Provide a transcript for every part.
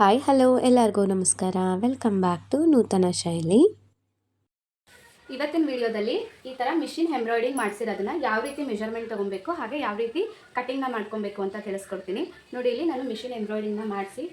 Hi hello ಎಲ್ಲರಿಗೂ ನಮಸ್ಕಾರ. Welcome back to ನೂತನ ಶೈಲಿ. ಇವತ್ತಿನ ವಿಡಿಯೋದಲ್ಲಿ ಈ ಥರ ಮಿಷಿನ್ ಎಂಬ್ರಾಯ್ಡಿಂಗ್ ಮಾಡಿಸಿರೋದನ್ನ ಯಾವ ರೀತಿ ಮೆಷರ್ಮೆಂಟ್ ತೊಗೊಬೇಕು, ಹಾಗೆ ಯಾವ ರೀತಿ ಕಟಿಂಗ್ನ ಮಾಡ್ಕೊಬೇಕು ಅಂತ ತಿಳಿಸ್ಕೊಡ್ತೀನಿ. ನೋಡಿ, ಇಲ್ಲಿ ನಾನು ಮಿಷಿನ್ ಎಂಬ್ರಾಯ್ಡಿಂಗ್ನ ಮಾಡಿಸಿ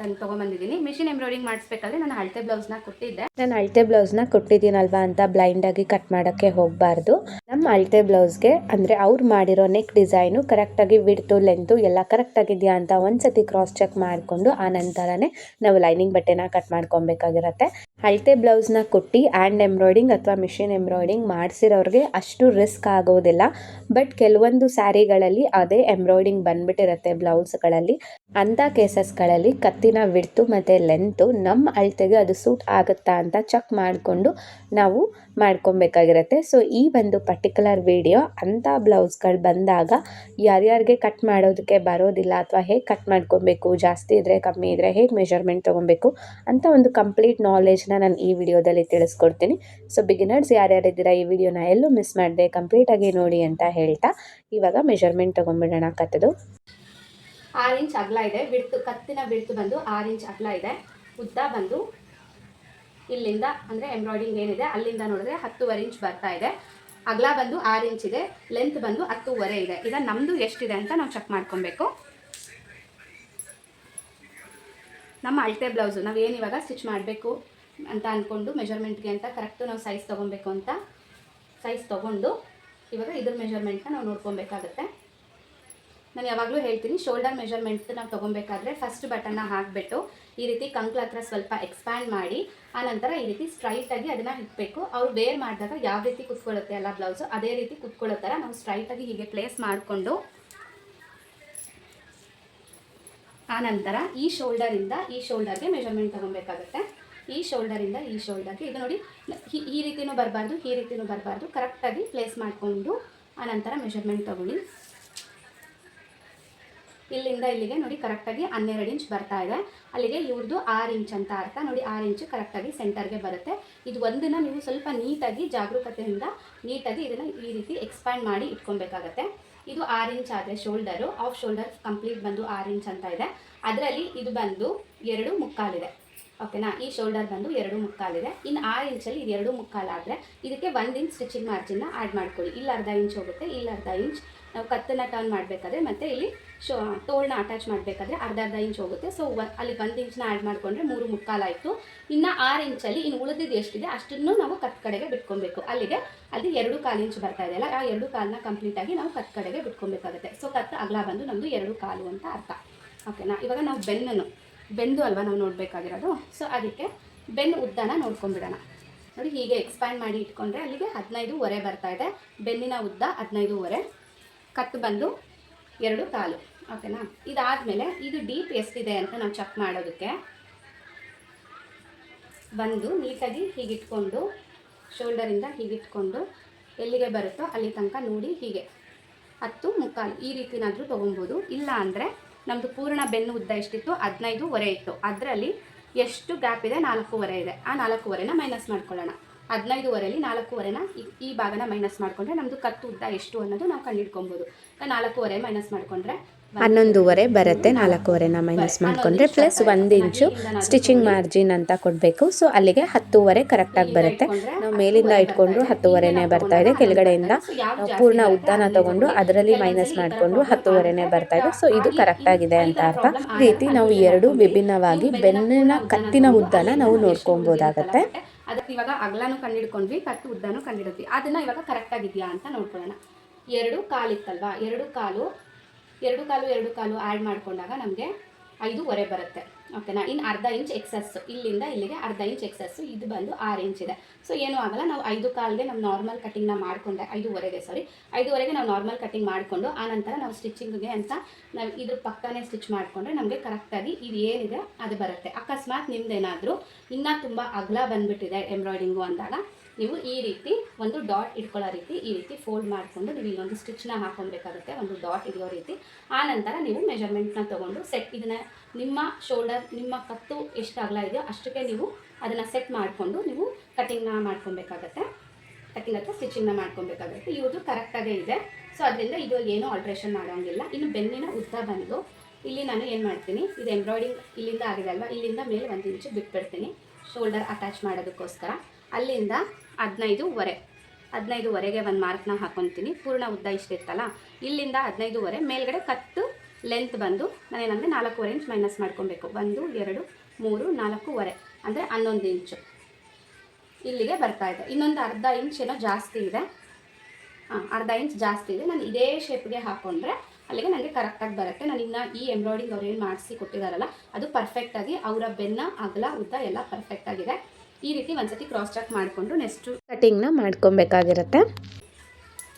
ನಾನು ತೊಗೊಂಬಂದಿದ್ದೀನಿ. ಮಿಷಿನ್ ಎಂಬ್ರಾಯ್ಡಿಂಗ್ ಮಾಡಿಸ್ಬೇಕಾದ್ರೆ ನಾನು ಅಳತೆ ಬ್ಲೌಸ್ನ ಕೊಟ್ಟಿದ್ದೆ. ನಾನು ಅಳತೆ ಬ್ಲೌಸ್ನ ಕೊಟ್ಟಿದ್ದೀನಲ್ವಾ ಅಂತ ಬ್ಲೈಂಡಾಗಿ ಕಟ್ ಮಾಡೋಕ್ಕೆ ಹೋಗಬಾರ್ದು. ನಮ್ಮ ಅಳತೆ ಬ್ಲೌಸ್ಗೆ ಅಂದರೆ ಅವ್ರು ಮಾಡಿರೋ ನೆಕ್ ಡಿಸೈನು ಕರೆಕ್ಟಾಗಿ ವಿಡ್ತು ಲೆಂತು ಎಲ್ಲ ಕರೆಕ್ಟಾಗಿದೆಯಾ ಅಂತ ಒಂದ್ಸತಿ ಕ್ರಾಸ್ ಚೆಕ್ ಮಾಡಿಕೊಂಡು ಆ ನಂತರನೇ ನಾವು ಲೈನಿಂಗ್ ಬಟ್ಟೆನ ಕಟ್ ಮಾಡ್ಕೊಬೇಕಾಗಿರತ್ತೆ. ಅಳತೆ ಬ್ಲೌಸ್ನ ಕೊಟ್ಟು ಹ್ಯಾಂಡ್ ಎಂಬ್ರಾಯ್ಡಿಂಗ್ ಅಥವಾ ಮಿಷಿನ್ ಎಂಬ್ರಾಯ್ಡಿಂಗ್ ಮಾಡಿಸಿರೋರಿಗೆ ಅಷ್ಟು ರಿಸ್ಕ್ ಆಗೋದಿಲ್ಲ. ಬಟ್ ಕೆಲವೊಂದು ಸ್ಯಾರಿಗಳಲ್ಲಿ ಅದೇ ಎಂಬ್ರಾಯ್ಡಿಂಗ್ ಬಂದ್ಬಿಟ್ಟಿರುತ್ತೆ ಬ್ಲೌಸ್ಗಳಲ್ಲಿ ಅಂಥ ಕೇಸಸ್ಗಳಲ್ಲಿ ಕತ್ತಿನ ವಿಡ್ತು ಮತ್ತು ಲೆಂತು ನಮ್ಮ ಅಳತೆಗೆ ಅದು ಸೂಟ್ ಆಗುತ್ತಾ ಅಂತ ಚೆಕ್ ಮಾಡಿಕೊಂಡು ನಾವು ಮಾಡ್ಕೊಬೇಕಾಗಿರುತ್ತೆ. ಸೊ ಈ ಒಂದು ಪರ್ಟಿಕ್ಯುಲರ್ ವಿಡಿಯೋ ಅಂಥ ಬ್ಲೌಸ್ಗಳು ಬಂದಾಗ ಯಾರ್ಯಾರಿಗೆ ಕಟ್ ಮಾಡೋದಕ್ಕೆ ಬರೋದಿಲ್ಲ ಅಥವಾ ಹೇಗೆ ಕಟ್ ಮಾಡ್ಕೊಬೇಕು, ಜಾಸ್ತಿ ಇದ್ದರೆ ಕಮ್ಮಿ ಇದ್ದರೆ ಹೇಗೆ ಮೆಷರ್ಮೆಂಟ್ ತೊಗೊಬೇಕು ಅಂತ ಒಂದು ಕಂಪ್ಲೀಟ್ ನಾಲೆಜ್ನ ನಾನು ಈ ವಿಡಿಯೋದಲ್ಲಿ ತಿಳಿಸ್ಕೊಡ್ತೀನಿ. ಸೊ ಬಿಗಿನರ್ಸ್ ಯಾರ್ಯಾರಿದ್ದೀರಾ ಈ ವಿಡಿಯೋನ ಎಲ್ಲೂ ಮಿಸ್ ಮಾಡಿದೆ ಕಂಪ್ಲೀಟಾಗಿ ನೋಡಿ ಅಂತ ಹೇಳ್ತಾ ಇವಾಗ ಮೆಷರ್ಮೆಂಟ್ ತೊಗೊಂಡ್ಬಿಡೋಣ ಕತ್ತದು ಆರು ಇಂಚ್ ಅಗಲ ಇದೆ. ಬಿಡ್ತು ಕತ್ತಿನ ಬಿಡ್ತು ಬಂದು ಆರು ಇಂಚ್ ಅಗಲ ಇದೆ. ಉದ್ದ ಬಂದು ಇಲ್ಲಿಂದ ಅಂದರೆ ಎಂಬ್ರಾಯ್ಡಿಂಗ್ ಏನಿದೆ, ಅಲ್ಲಿಂದ ನೋಡಿದ್ರೆ ಹತ್ತುವರೆ ಇಂಚ್ ಬರ್ತಾ ಇದೆ. ಅಗಲ ಬಂದು ಆರು ಇಂಚ್ ಇದೆ. ಲೆಂತ್ ಬಂದು ಹತ್ತುವರೆ ಇದೆ. ಈಗ ನಮ್ಮದು ಎಷ್ಟಿದೆ ಅಂತ ನಾವು ಚೆಕ್ ಮಾಡ್ಕೊಬೇಕು. ನಮ್ಮ ಅಳತೆ ಬ್ಲೌಸು ನಾವು ಏನು ಇವಾಗ ಸ್ಟಿಚ್ ಮಾಡಬೇಕು ಅಂತ ಅಂದ್ಕೊಂಡು ಮೆಜರ್ಮೆಂಟ್ಗೆ ಅಂತ ಕರೆಕ್ಟು ನಾವು ಸೈಜ್ ತೊಗೊಬೇಕು ಅಂತ ಸೈಜ್ ತೊಗೊಂಡು ಇವಾಗ ಇದ್ರ ಮೆಜರ್ಮೆಂಟ್ನ ನಾವು ನೋಡ್ಕೊಬೇಕಾಗತ್ತೆ. ನಾನು ಯಾವಾಗಲೂ ಹೇಳ್ತೀನಿ ಶೋಲ್ಡರ್ ಮೆಷರ್ಮೆಂಟ್ ನಾವು ತೊಗೊಬೇಕಾದ್ರೆ ಫಸ್ಟ್ ಬಟನ್ನ ಹಾಕಿಬಿಟ್ಟು ಈ ರೀತಿ ಕಂಕ್ಲ ಹತ್ರ ಸ್ವಲ್ಪ ಎಕ್ಸ್ಪ್ಯಾಂಡ್ ಮಾಡಿ, ಆನಂತರ ಈ ರೀತಿ ಸ್ಟ್ರೈಟಾಗಿ ಅದನ್ನು ಇಟ್ಬೇಕು. ಅವ್ರು ವೇರ್ ಮಾಡಿದಾಗ ಯಾವ ರೀತಿ ಕುತ್ಕೊಳ್ಳುತ್ತೆ ಅಲ್ಲ ಬ್ಲೌಸು ಅದೇ ರೀತಿ ಕುತ್ಕೊಳ್ಳೋ ಥರ ನಾವು ಸ್ಟ್ರೈಟಾಗಿ ಹೀಗೆ ಪ್ಲೇಸ್ ಮಾಡಿಕೊಂಡು, ಆನಂತರ ಈ ಶೋಲ್ಡರಿಂದ ಈ ಶೋಲ್ಡರ್ಗೆ ಮೆಷರ್ಮೆಂಟ್ ತೊಗೊಬೇಕಾಗುತ್ತೆ. ಈ ಶೋಲ್ಡರಿಂದ ಈ ಶೋಲ್ಡರ್ಗೆ ಇದು ನೋಡಿ ಈ- ರೀತಿಯೂ ಬರಬಾರ್ದು, ಈ ರೀತಿಯೂ ಬರಬಾರ್ದು. ಕರೆಕ್ಟಾಗಿ ಪ್ಲೇಸ್ ಮಾಡಿಕೊಂಡು, ಆನಂತರ ಮೆಷರ್ಮೆಂಟ್ ತೊಗೊಳ್ಳಿ. ಇಲ್ಲಿಂದ ಇಲ್ಲಿಗೆ ನೋಡಿ ಕರೆಕ್ಟಾಗಿ ಹನ್ನೆರಡು ಇಂಚ್ ಬರ್ತಾ ಇದೆ. ಅಲ್ಲಿಗೆ ಇವ್ರದ್ದು ಆರು ಇಂಚ್ ಅಂತ ಅರ್ಥ. ನೋಡಿ ಆರು ಇಂಚ್ ಕರೆಕ್ಟಾಗಿ ಸೆಂಟರ್ಗೆ ಬರುತ್ತೆ. ಇದು ಒಂದನ್ನು ನೀವು ಸ್ವಲ್ಪ ನೀಟಾಗಿ ಜಾಗರೂಕತೆಯಿಂದ ನೀಟಾಗಿ ಇದನ್ನು ಈ ರೀತಿ ಎಕ್ಸ್ಪ್ಯಾಂಡ್ ಮಾಡಿ ಇಟ್ಕೊಬೇಕಾಗತ್ತೆ. ಇದು ಆರು ಇಂಚ್ ಆದರೆ ಶೋಲ್ಡರು ಆಫ್ ಶೋಲ್ಡರ್ ಕಂಪ್ಲೀಟ್ ಬಂದು ಆರು ಇಂಚ್ ಅಂತ ಇದೆ. ಅದರಲ್ಲಿ ಇದು ಬಂದು ಎರಡು ಮುಕ್ಕಾಲಿದೆ ಓಕೆನಾ ಈ ಶೋಲ್ಡರ್ ಬಂದು ಎರಡು ಮುಕ್ಕಾಲಿದೆ ಇನ್ನು ಆರು ಇಂಚಲ್ಲಿ ಇದು ಎರಡು ಮುಕ್ಕಾಲಾದರೆ ಇದಕ್ಕೆ ಒಂದು ಇಂಚ್ ಸ್ಟಿಚಿಂಗ್ ಮಾರ್ಜಿನ್ನ ಆ್ಯಡ್ ಮಾಡ್ಕೊಳ್ಳಿ. ಇಲ್ಲಿ ಅರ್ಧ ಇಂಚ್ ಹೋಗುತ್ತೆ, ಇಲ್ಲಿ ಅರ್ಧ ಇಂಚ್ ನಾವು ಕತ್ತನ್ನ ಟರ್ನ್ ಮಾಡಬೇಕಾದ್ರೆ ಮತ್ತು ಇಲ್ಲಿ ಶೋ ತೋಳನ್ನ ಅಟ್ಯಾಚ್ ಮಾಡಬೇಕಾದ್ರೆ ಅರ್ಧ ಅರ್ಧ ಇಂಚ್ ಹೋಗುತ್ತೆ. ಸೊ ಅಲ್ಲಿ ಒಂದು ಇಂಚ್ನ ಆ್ಯಡ್ ಮಾಡಿಕೊಂಡ್ರೆ ಮೂರು ಮುಕ್ಕಾಲಾಯಿತು ಇನ್ನು ಆರು ಇಂಚಲ್ಲಿ ಇನ್ನು ಉಳಿದಿದ್ದು ಎಷ್ಟಿದೆ ಅಷ್ಟನ್ನು ನಾವು ಕತ್ ಕಡೆಗೆ ಬಿಟ್ಕೊಬೇಕು. ಅಲ್ಲಿಗೆ ಅಲ್ಲಿ ಎರಡು ಕಾಲು ಇಂಚ್ ಬರ್ತಾ ಇದೆಯಲ್ಲ ಆ ಎರಡು ಕಾಲನ್ನ ಕಂಪ್ಲೀಟಾಗಿ ನಾವು ಕತ್ ಕಡೆಗೆ ಬಿಟ್ಕೊಬೇಕಾಗುತ್ತೆ. ಸೊ ಕತ್ ಅಗಲ ಬಂದು ನಮ್ಮದು ಎರಡು ಕಾಲು ಅಂತ ಅರ್ಥ. ಓಕೆನಾ ಇವಾಗ ನಾವು ಬೆನ್ನನ್ನು, ಬೆಂದು ಅಲ್ವಾ ನಾವು ನೋಡಬೇಕಾಗಿರೋದು? ಸೊ ಅದಕ್ಕೆ ಬೆನ್ನು ಉದ್ದನ ನೋಡ್ಕೊಂಡ್ಬಿಡೋಣ. ನೋಡಿ, ಹೀಗೆ ಎಕ್ಸ್ಪ್ಯಾಂಡ್ ಮಾಡಿ ಇಟ್ಕೊಂಡ್ರೆ ಅಲ್ಲಿಗೆ ಹದಿನೈದು ಒರೆ ಬರ್ತಾ ಇದೆ. ಬೆನ್ನಿನ ಉದ್ದ ಹದಿನೈದುವರೆ ಕತ್ತು ಬಂದು ಎರಡು ಕಾಲು. ಓಕೆನಾ? ಇದಾದಮೇಲೆ ಇದು ಡೀಪ್ ಎಷ್ಟಿದೆ ಅಂತ ನಾವು ಚೆಕ್ ಮಾಡೋದಕ್ಕೆ. ಬಂದು ನೀಟಾಗಿ ಹೀಗಿಟ್ಕೊಂಡು ಶೋಲ್ಡರಿಂದ ಹೀಗಿಟ್ಕೊಂಡು ಎಲ್ಲಿಗೆ ಬರುತ್ತೋ ಅಲ್ಲಿ ತನಕ ನೋಡಿ ಹೀಗೆ. ಹತ್ತು ಮುಕ್ಕಾಲು. ಈ ರೀತಿನಾದರೂ ತೊಗೊಬೋದು. ಇಲ್ಲ ಅಂದರೆ ನಮ್ಮದು ಪೂರ್ಣ ಬೆನ್ನು ಉದ್ದ ಎಷ್ಟಿತ್ತು ಹದಿನೈದುವರೆ ಇತ್ತು. ಅದರಲ್ಲಿ ಎಷ್ಟು ಗ್ಯಾಪ್ ಇದೆ? ನಾಲ್ಕೂವರೆ ಇದೆ. ಆ ನಾಲ್ಕೂವರೆನ ಮೈನಸ್ ಮಾಡ್ಕೊಳ್ಳೋಣ. ಹದಿನೈದುವರೆಯಲ್ಲಿ ನಾಲ್ಕೂವರೆನ? ಈ- ಭಾಗನ ಮೈನಸ್ ಮಾಡಿಕೊಂಡ್ರೆ ನಮ್ಮದು ಕತ್ತು ಉದ್ದ ಎಷ್ಟು ಅನ್ನೋದು ನಾವು ಕಂಡುಹಿಡ್ಕೊಬೋದು. ನಾಲ್ಕೂವರೆ ಮೈನಸ್ ಮಾಡಿಕೊಂಡ್ರೆ ಹನ್ನೊಂದುವರೆ ಬರುತ್ತೆ ನಾಲ್ಕೂವರೆನ ಮೈನಸ್ ಮಾಡಿಕೊಂಡ್ರೆ ಪ್ಲಸ್ ಒಂದು ಇಂಚು ಸ್ಟಿಚಿಂಗ್ ಮಾರ್ಜಿನ್ ಅಂತ ಕೊಡಬೇಕು. ಸೊ ಅಲ್ಲಿಗೆ ಹತ್ತುವರೆ ಕರೆಕ್ಟಾಗಿ ಬರುತ್ತೆ. ನಾವು ಮೇಲಿಂದ ಇಟ್ಕೊಂಡು ಹತ್ತುವರೆನೇ ಬರ್ತಾ ಇದೆ. ಕೆಳಗಡೆಯಿಂದ ಪೂರ್ಣ ಉದ್ದನ ತಗೊಂಡು ಅದರಲ್ಲಿ ಮೈನಸ್ ಮಾಡಿಕೊಂಡು ಹತ್ತುವರೆನೇ ಬರ್ತಾ ಇದೆ. ಸೊ ಇದು. ಕರೆಕ್ಟಾಗಿದೆ ಅಂತ ಅರ್ಥ. ಈ ರೀತಿ ನಾವು ಎರಡು ವಿಭಿನ್ನವಾಗಿ ಬೆನ್ನಿನ ಕತ್ತಿನ ಉದ್ದನ ನಾವು ನೋಡ್ಕೊಬೋದಾಗತ್ತೆ. ಅದಕ್ಕೆ ಇವಾಗ ಅಗಲನೂ ಕಂಡಿಡ್ಕೊಂಡ್ವಿ ಕತ್ತು ಉದ್ದನೂ ಕಂಡಿಡಿದ್ವಿ ಅದನ್ನ ಇವಾಗ ಕರೆಕ್ಟ್ ಆಗಿದೆಯಾ ಅಂತ ನೋಡ್ಕೊಳ್ಳೋಣ. ಎರಡು ಕಾಲಿತ್ತಲ್ವಾ? ಎರಡು ಕಾಲು ಎರಡು ಕಾಲು ಎರಡು ಕಾಲು ಆ್ಯಡ್ ಮಾಡಿಕೊಂಡಾಗ ನಮಗೆ ಐದೂವರೆ ಬರುತ್ತೆ. ಓಕೆನಾ ಇನ್ನು ಅರ್ಧ ಇಂಚ್ ಎಕ್ಸಸ್ ಇಲ್ಲಿಂದ ಇಲ್ಲಿಗೆ ಅರ್ಧ ಇಂಚ್ ಎಕ್ಸಸ್ಸು ಇದು ಬಂದು ಆರು ಇಂಚ್ ಇದೆ. ಸೊ ಏನೂ ಆಗಲ್ಲ, ನಾವು ಐದು ಕಾಲ್ಗೆ ನಾವು ನಾರ್ಮಲ್ ಕಟಿಂಗ್ನ ಮಾಡಿಕೊಂಡೆ ಐದುವರೆಗೆ ಸಾರಿ ಐದುವರೆಗೆ ನಾವು ನಾರ್ಮಲ್ ಕಟಿಂಗ್ ಮಾಡಿಕೊಂಡು ಆನಂತರ ನಾವು ಸ್ಟಿಚಿಂಗ್ಗೆ ಅಂತ ನಾವು ಇದ್ರ ಪಕ್ಕನೇ ಸ್ಟಿಚ್ ಮಾಡಿಕೊಂಡ್ರೆ ನಮಗೆ ಕರೆಕ್ಟಾಗಿ ಇದು ಏನಿದೆ, ಅದು ಬರುತ್ತೆ. ಅಕಸ್ಮಾತ್ ನಿಮ್ದೇನಾದರೂ, ಇನ್ನೂ ತುಂಬ ಅಗಲ ಬಂದುಬಿಟ್ಟಿದೆ ಎಂಬ್ರಾಯ್ಡಿಂಗು ಅಂದಾಗ ನೀವು ಈ ರೀತಿ ಒಂದು ಡಾಟ್ ಇಟ್ಕೊಳ್ಳೋ ರೀತಿ, ಈ ರೀತಿ ಫೋಲ್ಡ್ ಮಾಡಿಕೊಂಡು ನೀವು ಇಲ್ಲೊಂದು ಸ್ಟಿಚ್ನ ಹಾಕೊಬೇಕಾಗುತ್ತೆ ಒಂದು ಡಾಟ್ ಇಡೋ ರೀತಿ. ಆ ನಂತರ ನೀವು ಮೆಜರ್ಮೆಂಟ್ನ ತೊಗೊಂಡು ಸೆಟ್ ಇದನ್ನು ನಿಮ್ಮ ಶೋಲ್ಡರ್ ನಿಮ್ಮ ಕತ್ತು ಎಷ್ಟು ಅಗಲ ಇದೆಯೋ ಅಷ್ಟಕ್ಕೆ ನೀವು ಅದನ್ನು ಸೆಟ್ ಮಾಡಿಕೊಂಡು ನೀವು ಕಟಿಂಗ್ನ ಮಾಡ್ಕೊಬೇಕಾಗತ್ತೆ. ಕಟಿಂಗ್ ಅಥವಾ ಸ್ಟಿಚಿಂಗ್ನ ಮಾಡ್ಕೊಬೇಕಾಗುತ್ತೆ. ಇವ್ರದ್ದು ಕರೆಕ್ಟಾಗೇ ಇದೆ. ಸೊ ಅದರಿಂದ ಇದು ಏನೂ ಆಲ್ಟ್ರೇಷನ್ ಮಾಡೋಂಗಿಲ್ಲ. ಇನ್ನು ಬೆನ್ನಿನ ಉದ್ದ ಬಂದು, ಇಲ್ಲಿ ನಾನು ಏನು ಮಾಡ್ತೀನಿ? ಇದು ಎಂಬ್ರಾಯ್ಡಿಂಗ್ ಇಲ್ಲಿಂದ ಆಗಿದೆ ಅಲ್ವಾ? ಇಲ್ಲಿಂದ ಮೇಲೆ ಒಂದು ಇಂಚು ಬಿಟ್ಬಿಡ್ತೀನಿ. ಶೋಲ್ಡರ್ ಅಟ್ಯಾಚ್ ಮಾಡೋದಕ್ಕೋಸ್ಕರ. ಅಲ್ಲಿಂದ ಹದಿನೈದುವರೆ. ಹದಿನೈದುವರೆಗೆ ಒಂದು ಮಾರ್ಕ್ನ ಹಾಕೊತೀನಿ. ಪೂರ್ಣ ಉದ್ದ ಇಷ್ಟಿತ್ತಲ್ಲ? ಇಲ್ಲಿಂದ ಹದಿನೈದುವರೆ, ಮೇಲ್ಗಡೆ ಕತ್ತು ಲೆಂತ್ ಬಂದು ನಾನೇನಂದರೆ ನಾಲ್ಕೂವರೆ ಇಂಚ್ ಮೈನಸ್ ಮಾಡ್ಕೊಬೇಕು. ಒಂದು, ಎರಡು, ಮೂರು, ನಾಲ್ಕೂವರೆ. ಅಂದರೆ ಹನ್ನೊಂದು ಇಂಚು ಇಲ್ಲಿಗೆ ಬರ್ತಾ ಇದೆ. ಇನ್ನೊಂದು ಅರ್ಧ ಇಂಚ್ ಏನೋ ಜಾಸ್ತಿ ಇದೆ. ಹಾಂ, ಅರ್ಧ ಇಂಚ್ ಜಾಸ್ತಿ ಇದೆ. ನಾನು ಇದೇ ಶೇಪ್ಗೆ ಹಾಕ್ಕೊಂಡ್ರೆ ಅಲ್ಲಿಗೆ ನನಗೆ ಕರೆಕ್ಟಾಗಿ ಬರುತ್ತೆ. ನಾನು ಇನ್ನು ಈ ಎಂಬ್ರಾಯ್ಡಿಂಗ್ ಅವ್ರು ಏನು ಮಾಡಿಸಿ ಕೊಟ್ಟಿದ್ದಾರಲ್ಲ ಅದು ಪರ್ಫೆಕ್ಟಾಗಿ ಅವರ ಬೆನ್ನ, ಅಗಲ, ಉದ್ದ ಎಲ್ಲ ಪರ್ಫೆಕ್ಟಾಗಿದೆ ಈ ರೀತಿ ಒಂದ್ಸತಿ ಕ್ರಾಸ್ ಚೆಕ್ ಮಾಡಿಕೊಂಡು ನೆಕ್ಸ್ಟು ಕಟಿಂಗ್ನ ಮಾಡ್ಕೊಬೇಕಾಗಿರುತ್ತೆ.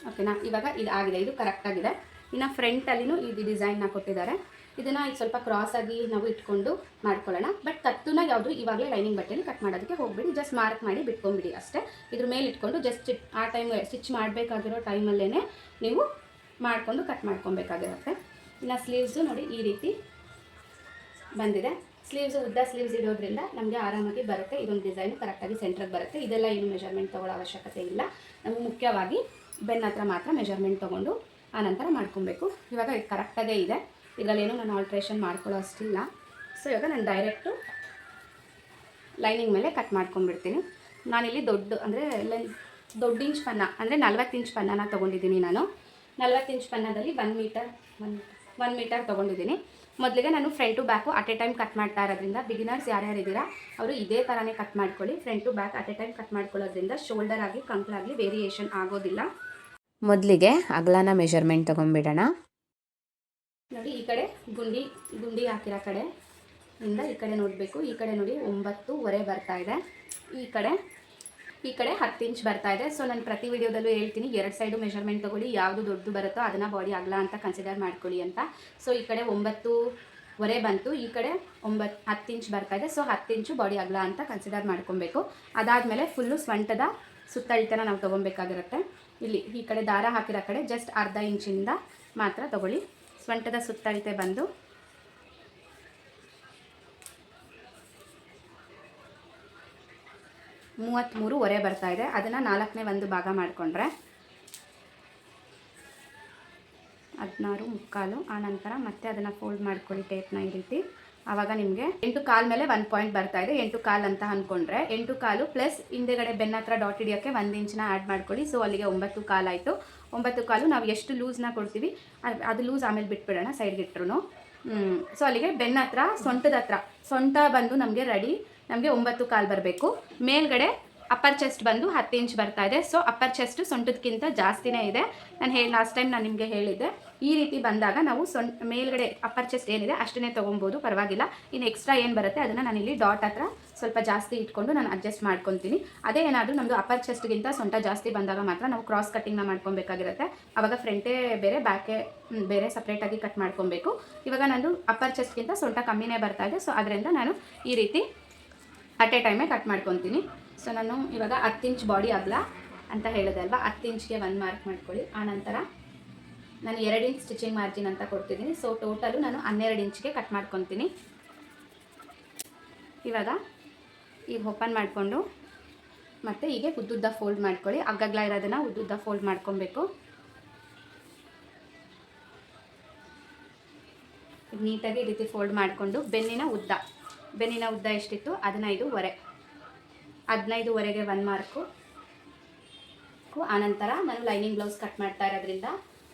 ಓಕೆನಾ ಇವಾಗ ಇದು ಆಗಿದೆ ಇದು ಕರೆಕ್ಟಾಗಿದೆ ಇನ್ನು ಫ್ರಂಟಲ್ಲಿನೂ ಇದು ಡಿಸೈನ್ನ ಕೊಟ್ಟಿದ್ದಾರೆ. ಇದನ್ನು ಇದು ಸ್ವಲ್ಪ ಕ್ರಾಸ್ ಆಗಿ ನಾವು ಇಟ್ಕೊಂಡು ಮಾಡ್ಕೊಳ್ಳೋಣ. ಬಟ್ ಕತ್ತುನ ಯಾವುದು ಇವಾಗಲೇ ಲೈನಿಂಗ್ ಬಟ್ಟೆಲಿ ಕಟ್ ಮಾಡೋದಕ್ಕೆ ಹೋಗ್ಬಿಡಿ. ಜಸ್ಟ್ ಮಾರ್ಕ್ ಮಾಡಿ ಬಿಟ್ಕೊಂಬಿಡಿ ಅಷ್ಟೇ. ಇದ್ರ ಮೇಲೆ ಇಟ್ಕೊಂಡು ಜಸ್ಟ್ ಆ ಟೈಮ್ ಸ್ಟಿಚ್ ಮಾಡಬೇಕಾಗಿರೋ ಟೈಮಲ್ಲೇ ನೀವು ಮಾಡಿಕೊಂಡು ಕಟ್ ಮಾಡ್ಕೊಬೇಕಾಗಿರುತ್ತೆ. ಇನ್ನು ಸ್ಲೀವ್ಸು ನೋಡಿ ಈ ರೀತಿ ಬಂದಿದೆ. ಸ್ಲೀವ್ಸ್ ಉದ್ದ ಸ್ಲೀವ್ಸ್ ಇಡೋದ್ರಿಂದ ನಮಗೆ ಆರಾಮಾಗಿ ಬರುತ್ತೆ. ಇದೊಂದು ಡಿಸೈನ್ ಕರೆಕ್ಟಾಗಿ ಸೆಂಟ್ರಿಗೆ ಬರುತ್ತೆ. ಇದೆಲ್ಲ ಏನು ಮೆಜರ್ಮೆಂಟ್ ತೊಗೊಳ್ಳೋ ಅವಶ್ಯಕತೆ ಇಲ್ಲ. ನಮಗೆ ಮುಖ್ಯವಾಗಿ ಬೆನ್ನ ಹತ್ರ ಮಾತ್ರ ಮೆಜರ್ಮೆಂಟ್ ತೊಗೊಂಡು ಆನಂತರ ಮಾಡ್ಕೊಬೇಕು. ಇವಾಗ ಇದು ಕರೆಕ್ಟಾಗೇ ಇದೆ. ಇದರಲ್ಲೇನು ನಾನು ಆಲ್ಟ್ರೇಷನ್ ಮಾಡ್ಕೊಳ್ಳೋ ಅಷ್ಟಿಲ್ಲ. ಸೊ ಇವಾಗ ನಾನು ಡೈರೆಕ್ಟು ಲೈನಿಂಗ್ ಮೇಲೆ ಕಟ್ ಮಾಡ್ಕೊಂಡ್ಬಿಡ್ತೀನಿ. ನಾನಿಲ್ಲಿ ದೊಡ್ಡ ಅಂದರೆ ಲೆನ್ ದೊಡ್ಡ ಇಂಚ್ ಪನ್ನ, ಅಂದರೆ ನಲ್ವತ್ತು ಇಂಚ್ ಪನ್ನನ ತೊಗೊಂಡಿದ್ದೀನಿ ನಾನು. ನಲ್ವತ್ತು inch ಪನ್ನದಲ್ಲಿ one metre one one metre ತೊಗೊಂಡಿದ್ದೀನಿ. ಮೊದಲಿಗೆ ನಾನು front back at a time cut ಮಾಡ್ತಾ ಇರೋದ್ರಿಂದ ಬಿಗಿನರ್ಸ್ ಯಾರ್ಯಾರು ಇದ್ದೀರಾ ಅವರು ಇದೇ ಥರನೇ ಕಟ್ ಮಾಡ್ಕೊಳ್ಳಿ. Front back at a time cut ಮಾಡ್ಕೊಳ್ಳೋದ್ರಿಂದ ಶೋಲ್ಡರ್ ಆಗಿ ಕಂಕ್ಲಾಗಲಿ ವೇರಿಯೇಷನ್ ಆಗೋದಿಲ್ಲ. ಮೊದಲಿಗೆ ಅಗಲನ ಮೆಷರ್ಮೆಂಟ್ ತೊಗೊಂಡ್ಬಿಡೋಣ. ನೋಡಿ ಈ ಕಡೆ ಗುಂಡಿ ಗುಂಡಿ ಹಾಕಿರೋ ಕಡೆ ಇಂದ ಈ ಕಡೆ ನೋಡಬೇಕು. ಈ ಕಡೆ ನೋಡಿ ಒಂಬತ್ತುವರೆ ಬರ್ತಾ ಇದೆ. ಈ ಕಡೆ ಈ ಕಡೆ ಹತ್ತು ಇಂಚ್ ಬರ್ತಾ ಇದೆ. ಸೊ ನಾನು ಪ್ರತಿ ವಿಡಿಯೋದಲ್ಲೂ ಹೇಳ್ತೀನಿ, ಎರಡು ಸೈಡು ಮೆಷರ್ಮೆಂಟ್ ತೊಗೊಳ್ಳಿ, ಯಾವುದು ದೊಡ್ಡದು ಬರುತ್ತೋ ಅದನ್ನು ಬಾಡಿ ಅಗಲ ಅಂತ ಕನ್ಸಿಡರ್ ಮಾಡ್ಕೊಳ್ಳಿ ಅಂತ. ಸೊ ಈ ಕಡೆ ಒಂಬತ್ತುವರೆ ಬಂತು, ಈ ಕಡೆ ಒಂಬತ್ತು ಹತ್ತು ಇಂಚ್ ಬರ್ತಾ ಇದೆ. ಸೊ ಹತ್ತು ಇಂಚು ಬಾಡಿ ಅಗಲ ಅಂತ ಕನ್ಸಿಡರ್ ಮಾಡ್ಕೊಬೇಕು. ಅದಾದಮೇಲೆ ಫುಲ್ಲು ಸ್ವಂಟದ ಸುತ್ತಳಿತನ ನಾವು ತೊಗೊಬೇಕಾಗಿರುತ್ತೆ. ಇಲ್ಲಿ ಈ ಕಡೆ ದಾರ ಹಾಕಿರೋ ಕಡೆ ಜಸ್ಟ್ ಅರ್ಧ ಇಂಚಿಂದ ಮಾತ್ರ ತೊಗೊಳ್ಳಿ. ಸ್ವಂಟದ ಸುತ್ತಳತೆ ಬಂದು ಮೂವತ್ತ್ಮೂರುವರೆ ಬರ್ತಾ ಇದೆ. ಅದನ್ನು ನಾಲ್ಕನೇ ಒಂದು ಭಾಗ ಮಾಡಿಕೊಂಡ್ರೆ. ಹದಿನಾರು ಮುಕ್ಕಾಲು. ಆ ನಂತರ ಮತ್ತೆ ಅದನ್ನು ಫೋಲ್ಡ್ ಮಾಡ್ಕೊಳ್ಳಿ ಟೇಪ್ನ ಈ ರೀತಿ. ಆವಾಗ ನಿಮಗೆ ಎಂಟು ಕಾಲ್ ಮೇಲೆ ಒನ್ ಪಾಯಿಂಟ್ ಬರ್ತಾ ಇದೆ. ಎಂಟು ಕಾಲ್ ಅಂತ ಅಂದ್ಕೊಂಡ್ರೆ ಎಂಟು ಕಾಲು ಪ್ಲಸ್ ಹಿಂದೆಗಡೆ ಬೆನ್ನ ಹತ್ರ ಡಾಟ್ ಹಿಡಿಯೋಕ್ಕೆ ಒಂದು ಇಂಚನ್ನ ಆ್ಯಡ್ ಮಾಡ್ಕೊಳ್ಳಿ. ಸೊ ಅಲ್ಲಿಗೆ ಒಂಬತ್ತು ಕಾಲು ಆಯಿತು. ಒಂಬತ್ತು ಕಾಲು ನಾವು ಎಷ್ಟು ಲೂಸ್ನ ಕೊಡ್ತೀವಿ, ಅದ್- ಅದು ಲೂಸ್ ಆಮೇಲೆ ಬಿಟ್ಬಿಡೋಣ ಸೈಡ್ಗೆ ಇಟ್ರು ಸೊ ಅಲ್ಲಿಗೆ ಬೆನ್ನ ಹತ್ರ, ಸೊಂಟದ ಹತ್ರ, ಸೊಂಟ ಬಂದು ನಮಗೆ ರೆಡಿ ನಮಗೆ ಒಂಬತ್ತು ಕಾಲು ಬರಬೇಕು. ಮೇಲ್ಗಡೆ ಅಪ್ಪರ್ ಚೆಸ್ಟ್ ಬಂದು ಹತ್ತು ಇಂಚ್ ಬರ್ತಾ ಇದೆ. ಸೊ ಅಪ್ಪರ್ ಚೆಸ್ಟ್ ಸೊಂಟದಕ್ಕಿಂತ ಜಾಸ್ತಿನೇ ಇದೆ. ನಾನು ಹೇಳಿ ಲಾಸ್ಟ್ ಟೈಮ್ ನಾನು ನಿಮಗೆ ಹೇಳಿದ್ದೆ, ಈ ರೀತಿ ಬಂದಾಗ ನಾವು ಸೊಂಟ ಮೇಲ್ಗಡೆ ಅಪ್ಪರ್ ಚೆಸ್ಟ್ ಏನಿದೆ ಅಷ್ಟನ್ನೇ ತೊಗೊಬೋದು, ಪರವಾಗಿಲ್ಲ. ಇನ್ನು ಎಕ್ಸ್ಟ್ರಾ ಏನು ಬರುತ್ತೆ ಅದನ್ನು ನಾನು ಇಲ್ಲಿ ಡಾಟ್ ಹತ್ರ ಸ್ವಲ್ಪ ಜಾಸ್ತಿ ಇಟ್ಕೊಂಡು ನಾನು ಅಡ್ಜಸ್ಟ್ ಮಾಡ್ಕೊತೀನಿ. ಅದೇ ಏನಾದರೂ ನಮ್ಮದು ಅಪ್ಪರ್ ಚೆಸ್ಟ್ಗಿಂತ ಸೊಂಟ ಜಾಸ್ತಿ ಬಂದಾಗ ಮಾತ್ರ ನಾವು ಕ್ರಾಸ್ ಕಟ್ಟಿಂಗ್ನ ಮಾಡ್ಕೊಬೇಕಾಗಿರುತ್ತೆ. ಆವಾಗ ಫ್ರಂಟೇ ಬೇರೆ ಬ್ಯಾಕೆ ಬೇರೆ ಸಪ್ರೇಟಾಗಿ ಕಟ್ ಮಾಡ್ಕೊಬೇಕು. ಇವಾಗ ನಂದು ಅಪ್ಪರ್ ಚೆಸ್ಟ್ಗಿಂತ ಸೊಂಟ ಕಮ್ಮಿನೇ ಬರ್ತಾ ಇದೆ. ಸೊ ಅದರಿಂದ ನಾನು ಈ ರೀತಿ ಅಟ್ ಎ ಟೈಮೇ ಕಟ್ ಮಾಡ್ಕೊತೀನಿ. ಸೊ ನಾನು ಇವಾಗ ಹತ್ತು ಇಂಚ್ ಬಾಡಿ ಅಗಲ ಅಂತ ಹೇಳಿದೆ ಅಲ್ವಾ? ಹತ್ತು ಇಂಚ್ಗೆ ಒಂದು ಮಾರ್ಕ್ ಮಾಡ್ಕೊಳ್ಳಿ. ಆನಂತರ ನಾನು ಎರಡು ಇಂಚ್ ಸ್ಟಿಚಿಂಗ್ ಮಾರ್ಜಿನ್ ಅಂತ ಕೊಡ್ತಿದ್ದೀನಿ. ಸೊ ಟೋಟಲು ನಾನು ಹನ್ನೆರಡು ಇಂಚ್ಗೆ ಕಟ್ ಮಾಡ್ಕೊತೀನಿ. ಇವಾಗ ಈಗ ಓಪನ್ ಮಾಡಿಕೊಂಡು ಮತ್ತು ಹೀಗೆ ಉದ್ದುದ್ದ ಫೋಲ್ಡ್ ಮಾಡ್ಕೊಳ್ಳಿ. ಅಗ್ಗಗ್ಲ ಇರೋದನ್ನು ಉದ್ದುದ್ದ ಫೋಲ್ಡ್ ಮಾಡ್ಕೊಬೇಕು. ನೀಟಾಗಿ ಈ ರೀತಿ ಫೋಲ್ಡ್ ಮಾಡಿಕೊಂಡು ಬೆನ್ನಿನ ಉದ್ದ. ಬೆನ್ನಿನ ಉದ್ದ ಎಷ್ಟಿತ್ತು? ಹದಿನೈದುವರೆ. ಹದಿನೈದುವರೆಗೆ ಒನ್ ಮಾರ್ಕು ಆನಂತರ ನಾನು ಲೈನಿಂಗ್ ಬ್ಲೌಸ್ ಕಟ್ ಮಾಡ್ತಾ ಇರೋದ್ರಿಂದ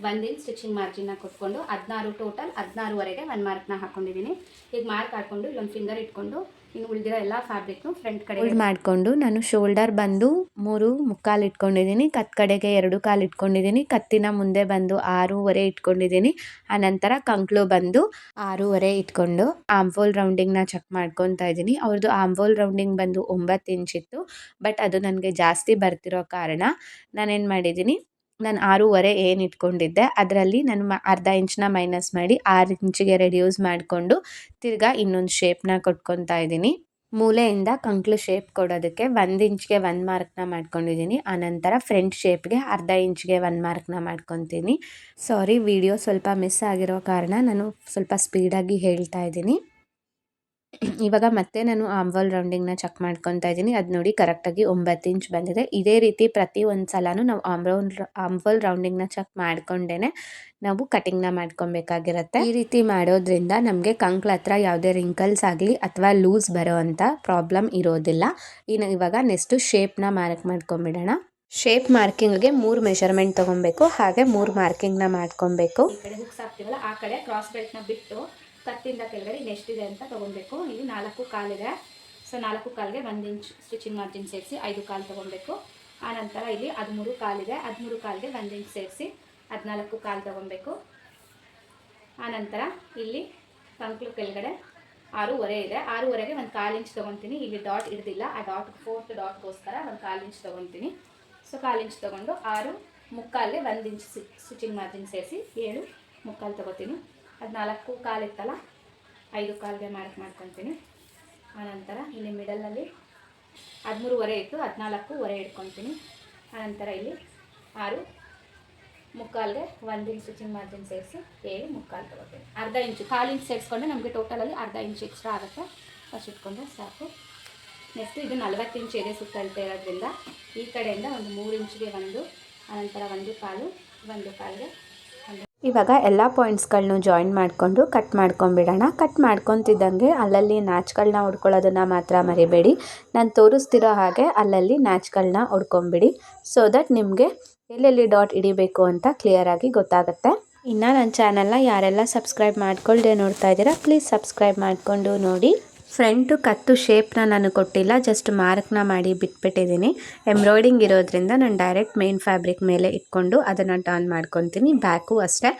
ಒಂದು ಇಂಚ್ ಸ್ಟಿಚಿಂಗ್ ಮಾರ್ಜಿನ್ನ ಕೊಟ್ಕೊಂಡು ಹದಿನಾರು ಟೋಟಲ್ ಹದಿನಾರುವರೆಗೆ ಒಂದು ಮಾರ್ಕ್ನ ಹಾಕೊಂಡಿದ್ದೀನಿ ಈಗ ಮಾರ್ಕ್ ಹಾಕೊಂಡು ಇಲ್ಲೊಂದು ಫಿಂಗರ್ ಇಟ್ಕೊಂಡು ಇನ್ನು ಉಳಿದಿರೋ ಎಲ್ಲ ಫ್ಯಾಬ್ರಿಕ್ನು ಫ್ರಂಟ್ ಕಡೆ ಮಾಡಿಕೊಂಡು ನಾನು ಶೋಲ್ಡರ್ ಬಂದು ಮೂರು ಮುಕ್ಕಾಲು ಇಟ್ಕೊಂಡಿದ್ದೀನಿ ಕತ್ ಕಡೆಗೆ ಎರಡು ಕಾಲು ಇಟ್ಕೊಂಡಿದ್ದೀನಿ ಕತ್ತಿನ ಮುಂದೆ ಬಂದು ಆರೂವರೆ ಇಟ್ಕೊಂಡಿದ್ದೀನಿ ಆನಂತರ ಕಂಕ್ಳು ಬಂದು ಆರೂವರೆ ಇಟ್ಕೊಂಡು ಆಂಬೋಲ್ ರೌಂಡಿಂಗ್ನ ಚೆಕ್ ಮಾಡ್ಕೊತಾ ಇದ್ದೀನಿ ಅವ್ರದ್ದು ಆಮ್ಫೋಲ್ ರೌಂಡಿಂಗ್ ಬಂದು ಒಂಬತ್ತು ಇಂಚ್ ಇತ್ತು ಬಟ್ ಅದು ನನಗೆ ಜಾಸ್ತಿ ಬರ್ತಿರೋ ಕಾರಣ ನಾನೇನು ಮಾಡಿದ್ದೀನಿ ನಾನು ಆರೂವರೆ ಏನು ಇಟ್ಕೊಂಡಿದ್ದೆ, ಅದರಲ್ಲಿ ನಾನು ಮ, ಅರ್ಧ ಇಂಚನ್ನ ಮೈನಸ್ ಮಾಡಿ ಆರು ಇಂಚಿಗೆ ರೆಡ್ಯೂಸ್ ಮಾಡಿಕೊಂಡು ತಿರ್ಗಾ ಇನ್ನೊಂದು ಶೇಪ್ನ ಕೊಟ್ಕೊತಾ ಇದ್ದೀನಿ. ಮೂಲೆಯಿಂದ ಕಂಕ್ಳು ಶೇಪ್ ಕೊಡೋದಕ್ಕೆ ಒಂದು ಇಂಚ್ಗೆ ಒಂದು ಮಾರ್ಕ್ನ ಮಾಡ್ಕೊಂಡಿದ್ದೀನಿ, ಆನಂತರ ಫ್ರಂಟ್ ಶೇಪ್ಗೆ ಅರ್ಧ ಇಂಚ್ಗೆ ಒಂದು ಮಾರ್ಕ್ನ ಮಾಡ್ಕೊತೀನಿ. ಸಾರಿ ವಿಡಿಯೋ ಸ್ವಲ್ಪ ಮಿಸ್ ಆಗಿರೋ ಕಾರಣ ನಾನು ಸ್ವಲ್ಪ ಸ್ಪೀಡಾಗಿ ಹೇಳ್ತಾ ಇದ್ದೀನಿ. ಇವಾಗ ಮತ್ತೆ ನಾನು ಆಮ್ವಾಲ್ ರೌಂಡಿಂಗ್ನ ಚೆಕ್ ಮಾಡ್ಕೊತಾ ಇದ್ದೀನಿ. ಅದು ನೋಡಿ ಕರೆಕ್ಟಾಗಿ ಒಂಬತ್ತು ಇಂಚ್ ಬಂದಿದೆ. ಇದೇ ರೀತಿ ಪ್ರತಿ ಒಂದು ಸಲನೂ ನಾವು ಆಮ್ರೌನ್ ಆಮ್ವಾಲ್ ರೌಂಡಿಂಗ್ನ ಚೆಕ್ ಮಾಡ್ಕೊಂಡೇ ನಾವು ಕಟಿಂಗ್ನ ಮಾಡ್ಕೊಬೇಕಾಗಿರುತ್ತೆ. ಈ ರೀತಿ ಮಾಡೋದ್ರಿಂದ ನಮಗೆ ಕಂಕ್ಳ ಹತ್ರ ಯಾವುದೇ ರಿಂಕಲ್ಸ್ ಆಗಲಿ ಅಥವಾ ಲೂಸ್ ಬರೋ ಅಂಥ ಪ್ರಾಬ್ಲಮ್ ಇರೋದಿಲ್ಲ. ಇನ್ನು ಇವಾಗ ನೆಕ್ಸ್ಟು ಶೇಪ್ನ ಮಾರ್ಕ್ ಮಾಡ್ಕೊಂಬಿಡೋಣ. ಶೇಪ್ ಮಾರ್ಕಿಂಗ್ಗೆ ಮೂರು ಮೆಷರ್ಮೆಂಟ್ ತೊಗೊಬೇಕು. ಹಾಗೆ ಮೂರು ಮಾರ್ಕಿಂಗ್ನ ಮಾಡ್ಕೊಬೇಕು. ಆ ಕಡೆ ಕ್ರಾಸ್ ಬೆಲ್ಟ್ನ ಬಿಟ್ಟು ಕತ್ತಿಂದ ಕೆಳಗಡೆ ಇಲ್ಲಿ ಎಷ್ಟಿದೆ ಅಂತ ತೊಗೊಬೇಕು. ಇಲ್ಲಿ ನಾಲ್ಕು ಕಾಲಿದೆ. ಸೊ ನಾಲ್ಕು ಕಾಲಿಗೆ ಒಂದು ಇಂಚ್ ಸ್ಟಿಚಿಂಗ್ ಮಾರ್ಜಿನ್ ಸೇರಿಸಿ ಐದು ಕಾಲು ತೊಗೊಬೇಕು. ಆನಂತರ ಇಲ್ಲಿ ಹದಿಮೂರು ಕಾಲಿದೆ. ಹದಿಮೂರು ಕಾಲಿಗೆ ಒಂದು ಇಂಚ್ ಸೇರಿಸಿ ಹದಿನಾಲ್ಕು ಕಾಲು ತೊಗೊಬೇಕು. ಆನಂತರ ಇಲ್ಲಿ ಕಂಕ್ಲು ಕೆಳಗಡೆ ಆರೂವರೆ ಇದೆ. ಆರೂವರೆಗೆ ಒಂದು ಕಾಲು ಇಂಚ್ ತೊಗೊತೀನಿ. ಇಲ್ಲಿ ಡಾಟ್ ಹಿಡ್ದಿಲ್ಲ. ಆ ಡಾಟ್ ಫೋರ್ತ್ ಡಾಟ್ಗೋಸ್ಕರ ಒಂದು ಕಾಲು ಇಂಚ್ ತೊಗೊತೀನಿ. ಸೊ ಕಾಲು ಇಂಚ್ ತೊಗೊಂಡು ಆರು ಮುಕ್ಕಾಲಿಗೆ ಒಂದು ಇಂಚ್ ಸ್ಟಿಚಿಂಗ್ ಮಾರ್ಜಿನ್ ಸೇರಿಸಿ ಏಳು ಮುಕ್ಕಾಲು ತೊಗೋತೀನಿ. ಅದು ನಾಲ್ಕು ಕಾಲು ಇತ್ತಲ್ಲ? ಐದು ಕಾಲಿಗೆ ಮಾರ್ಕ್ ಮಾಡ್ಕೊತೀನಿ. ಆನಂತರ ಇಲ್ಲಿ ಮಿಡಲಲ್ಲಿ ಹದಿಮೂರುವರೆ ಇತ್ತು ಹದಿನಾಲ್ಕು ಹೊರೆ ಇಟ್ಕೊತೀನಿ ಆನಂತರ ಇಲ್ಲಿ ಆರು ಮುಕ್ಕಾಲ್ಗೆ ಒಂದು ಇಂಚ್ ಚಿನ್ ಮಾರ್ಜಿನ್ ಸೇರಿಸಿ ಏಳು ಮುಕ್ಕಾಲು ತೊಗೋತೀನಿ. ಅರ್ಧ ಇಂಚು ಕಾಲು ಇಂಚ್ ಸೇರಿಸ್ಕೊಂಡ್ರೆ ನಮಗೆ ಟೋಟಲಲ್ಲಿ ಅರ್ಧ ಇಂಚ್ ಎಕ್ಸ್ಟ್ರಾ ಆಗುತ್ತೆ. ಫಸ್ಟ್ ಇಟ್ಕೊಂಡ್ರೆ ಸಾಕು. ನೆಕ್ಸ್ಟ್ ಇದು ನಲ್ವತ್ತು ಇಂಚ್ ಎದೆ ಸುತ್ತಳತೆ ಇರೋದ್ರಿಂದ ಈ ಕಡೆಯಿಂದ ಒಂದು ಮೂರು ಇಂಚಿಗೆ ಒಂದು, ಆನಂತರ ಒಂದು ಕಾಲು, ಒಂದು ಕಾಲಿಗೆ ಇವಾಗ ಎಲ್ಲ ಪಾಯಿಂಟ್ಸ್ಗಳನ್ನೂ ಜಾಯಿನ್ ಮಾಡಿಕೊಂಡು ಕಟ್ ಮಾಡ್ಕೊಂಬಿಡೋಣ. ಕಟ್ ಮಾಡ್ಕೊತಿದ್ದಂಗೆ ಅಲ್ಲಲ್ಲಿ ನಾಚ್ಗಳನ್ನ ಹೊಡ್ಕೊಳ್ಳೋದನ್ನು ಮಾತ್ರ ಮರಿಬೇಡಿ. ನಾನು ತೋರಿಸ್ತಿರೋ ಹಾಗೆ ಅಲ್ಲಲ್ಲಿ ನಾಚ್ಗಳನ್ನ ಹೊಡ್ಕೊಂಬಿಡಿ. ಸೊ ದಟ್ ನಿಮಗೆ ಎಲ್ಲೆಲ್ಲಿ ಡಾಟ್ ಹಿಡಿಬೇಕು ಅಂತ ಕ್ಲಿಯರಾಗಿ ಗೊತ್ತಾಗುತ್ತೆ. ಇನ್ನು ನನ್ನ ಚಾನಲ್ನ ಯಾರೆಲ್ಲ ಸಬ್ಸ್ಕ್ರೈಬ್ ಮಾಡ್ಕೊಳ್ಳದೆ ನೋಡ್ತಾ ಇದ್ದೀರಾ ಪ್ಲೀಸ್ ಸಬ್ಸ್ಕ್ರೈಬ್ ಮಾಡಿಕೊಂಡು ನೋಡಿ. ಫ್ರಂಟು ಕತ್ತು ಶೇಪ್ನ ನಾನು ಕೊಟ್ಟಿಲ್ಲ ಜಸ್ಟ್ ಮಾರ್ಕ್ನ ಮಾಡಿ ಬಿಟ್ಬಿಟ್ಟಿದ್ದೀನಿ. ಎಂಬ್ರಾಯ್ಡಿಂಗ್ ಇರೋದ್ರಿಂದ ನಾನು ಡೈರೆಕ್ಟ್ ಮೇನ್ ಫ್ಯಾಬ್ರಿಕ್ ಮೇಲೆ ಇಟ್ಕೊಂಡು ಅದನ್ನು ಟರ್ನ್ ಮಾಡ್ಕೊತೀನಿ. ಬ್ಯಾಕು ಅಷ್ಟೇ.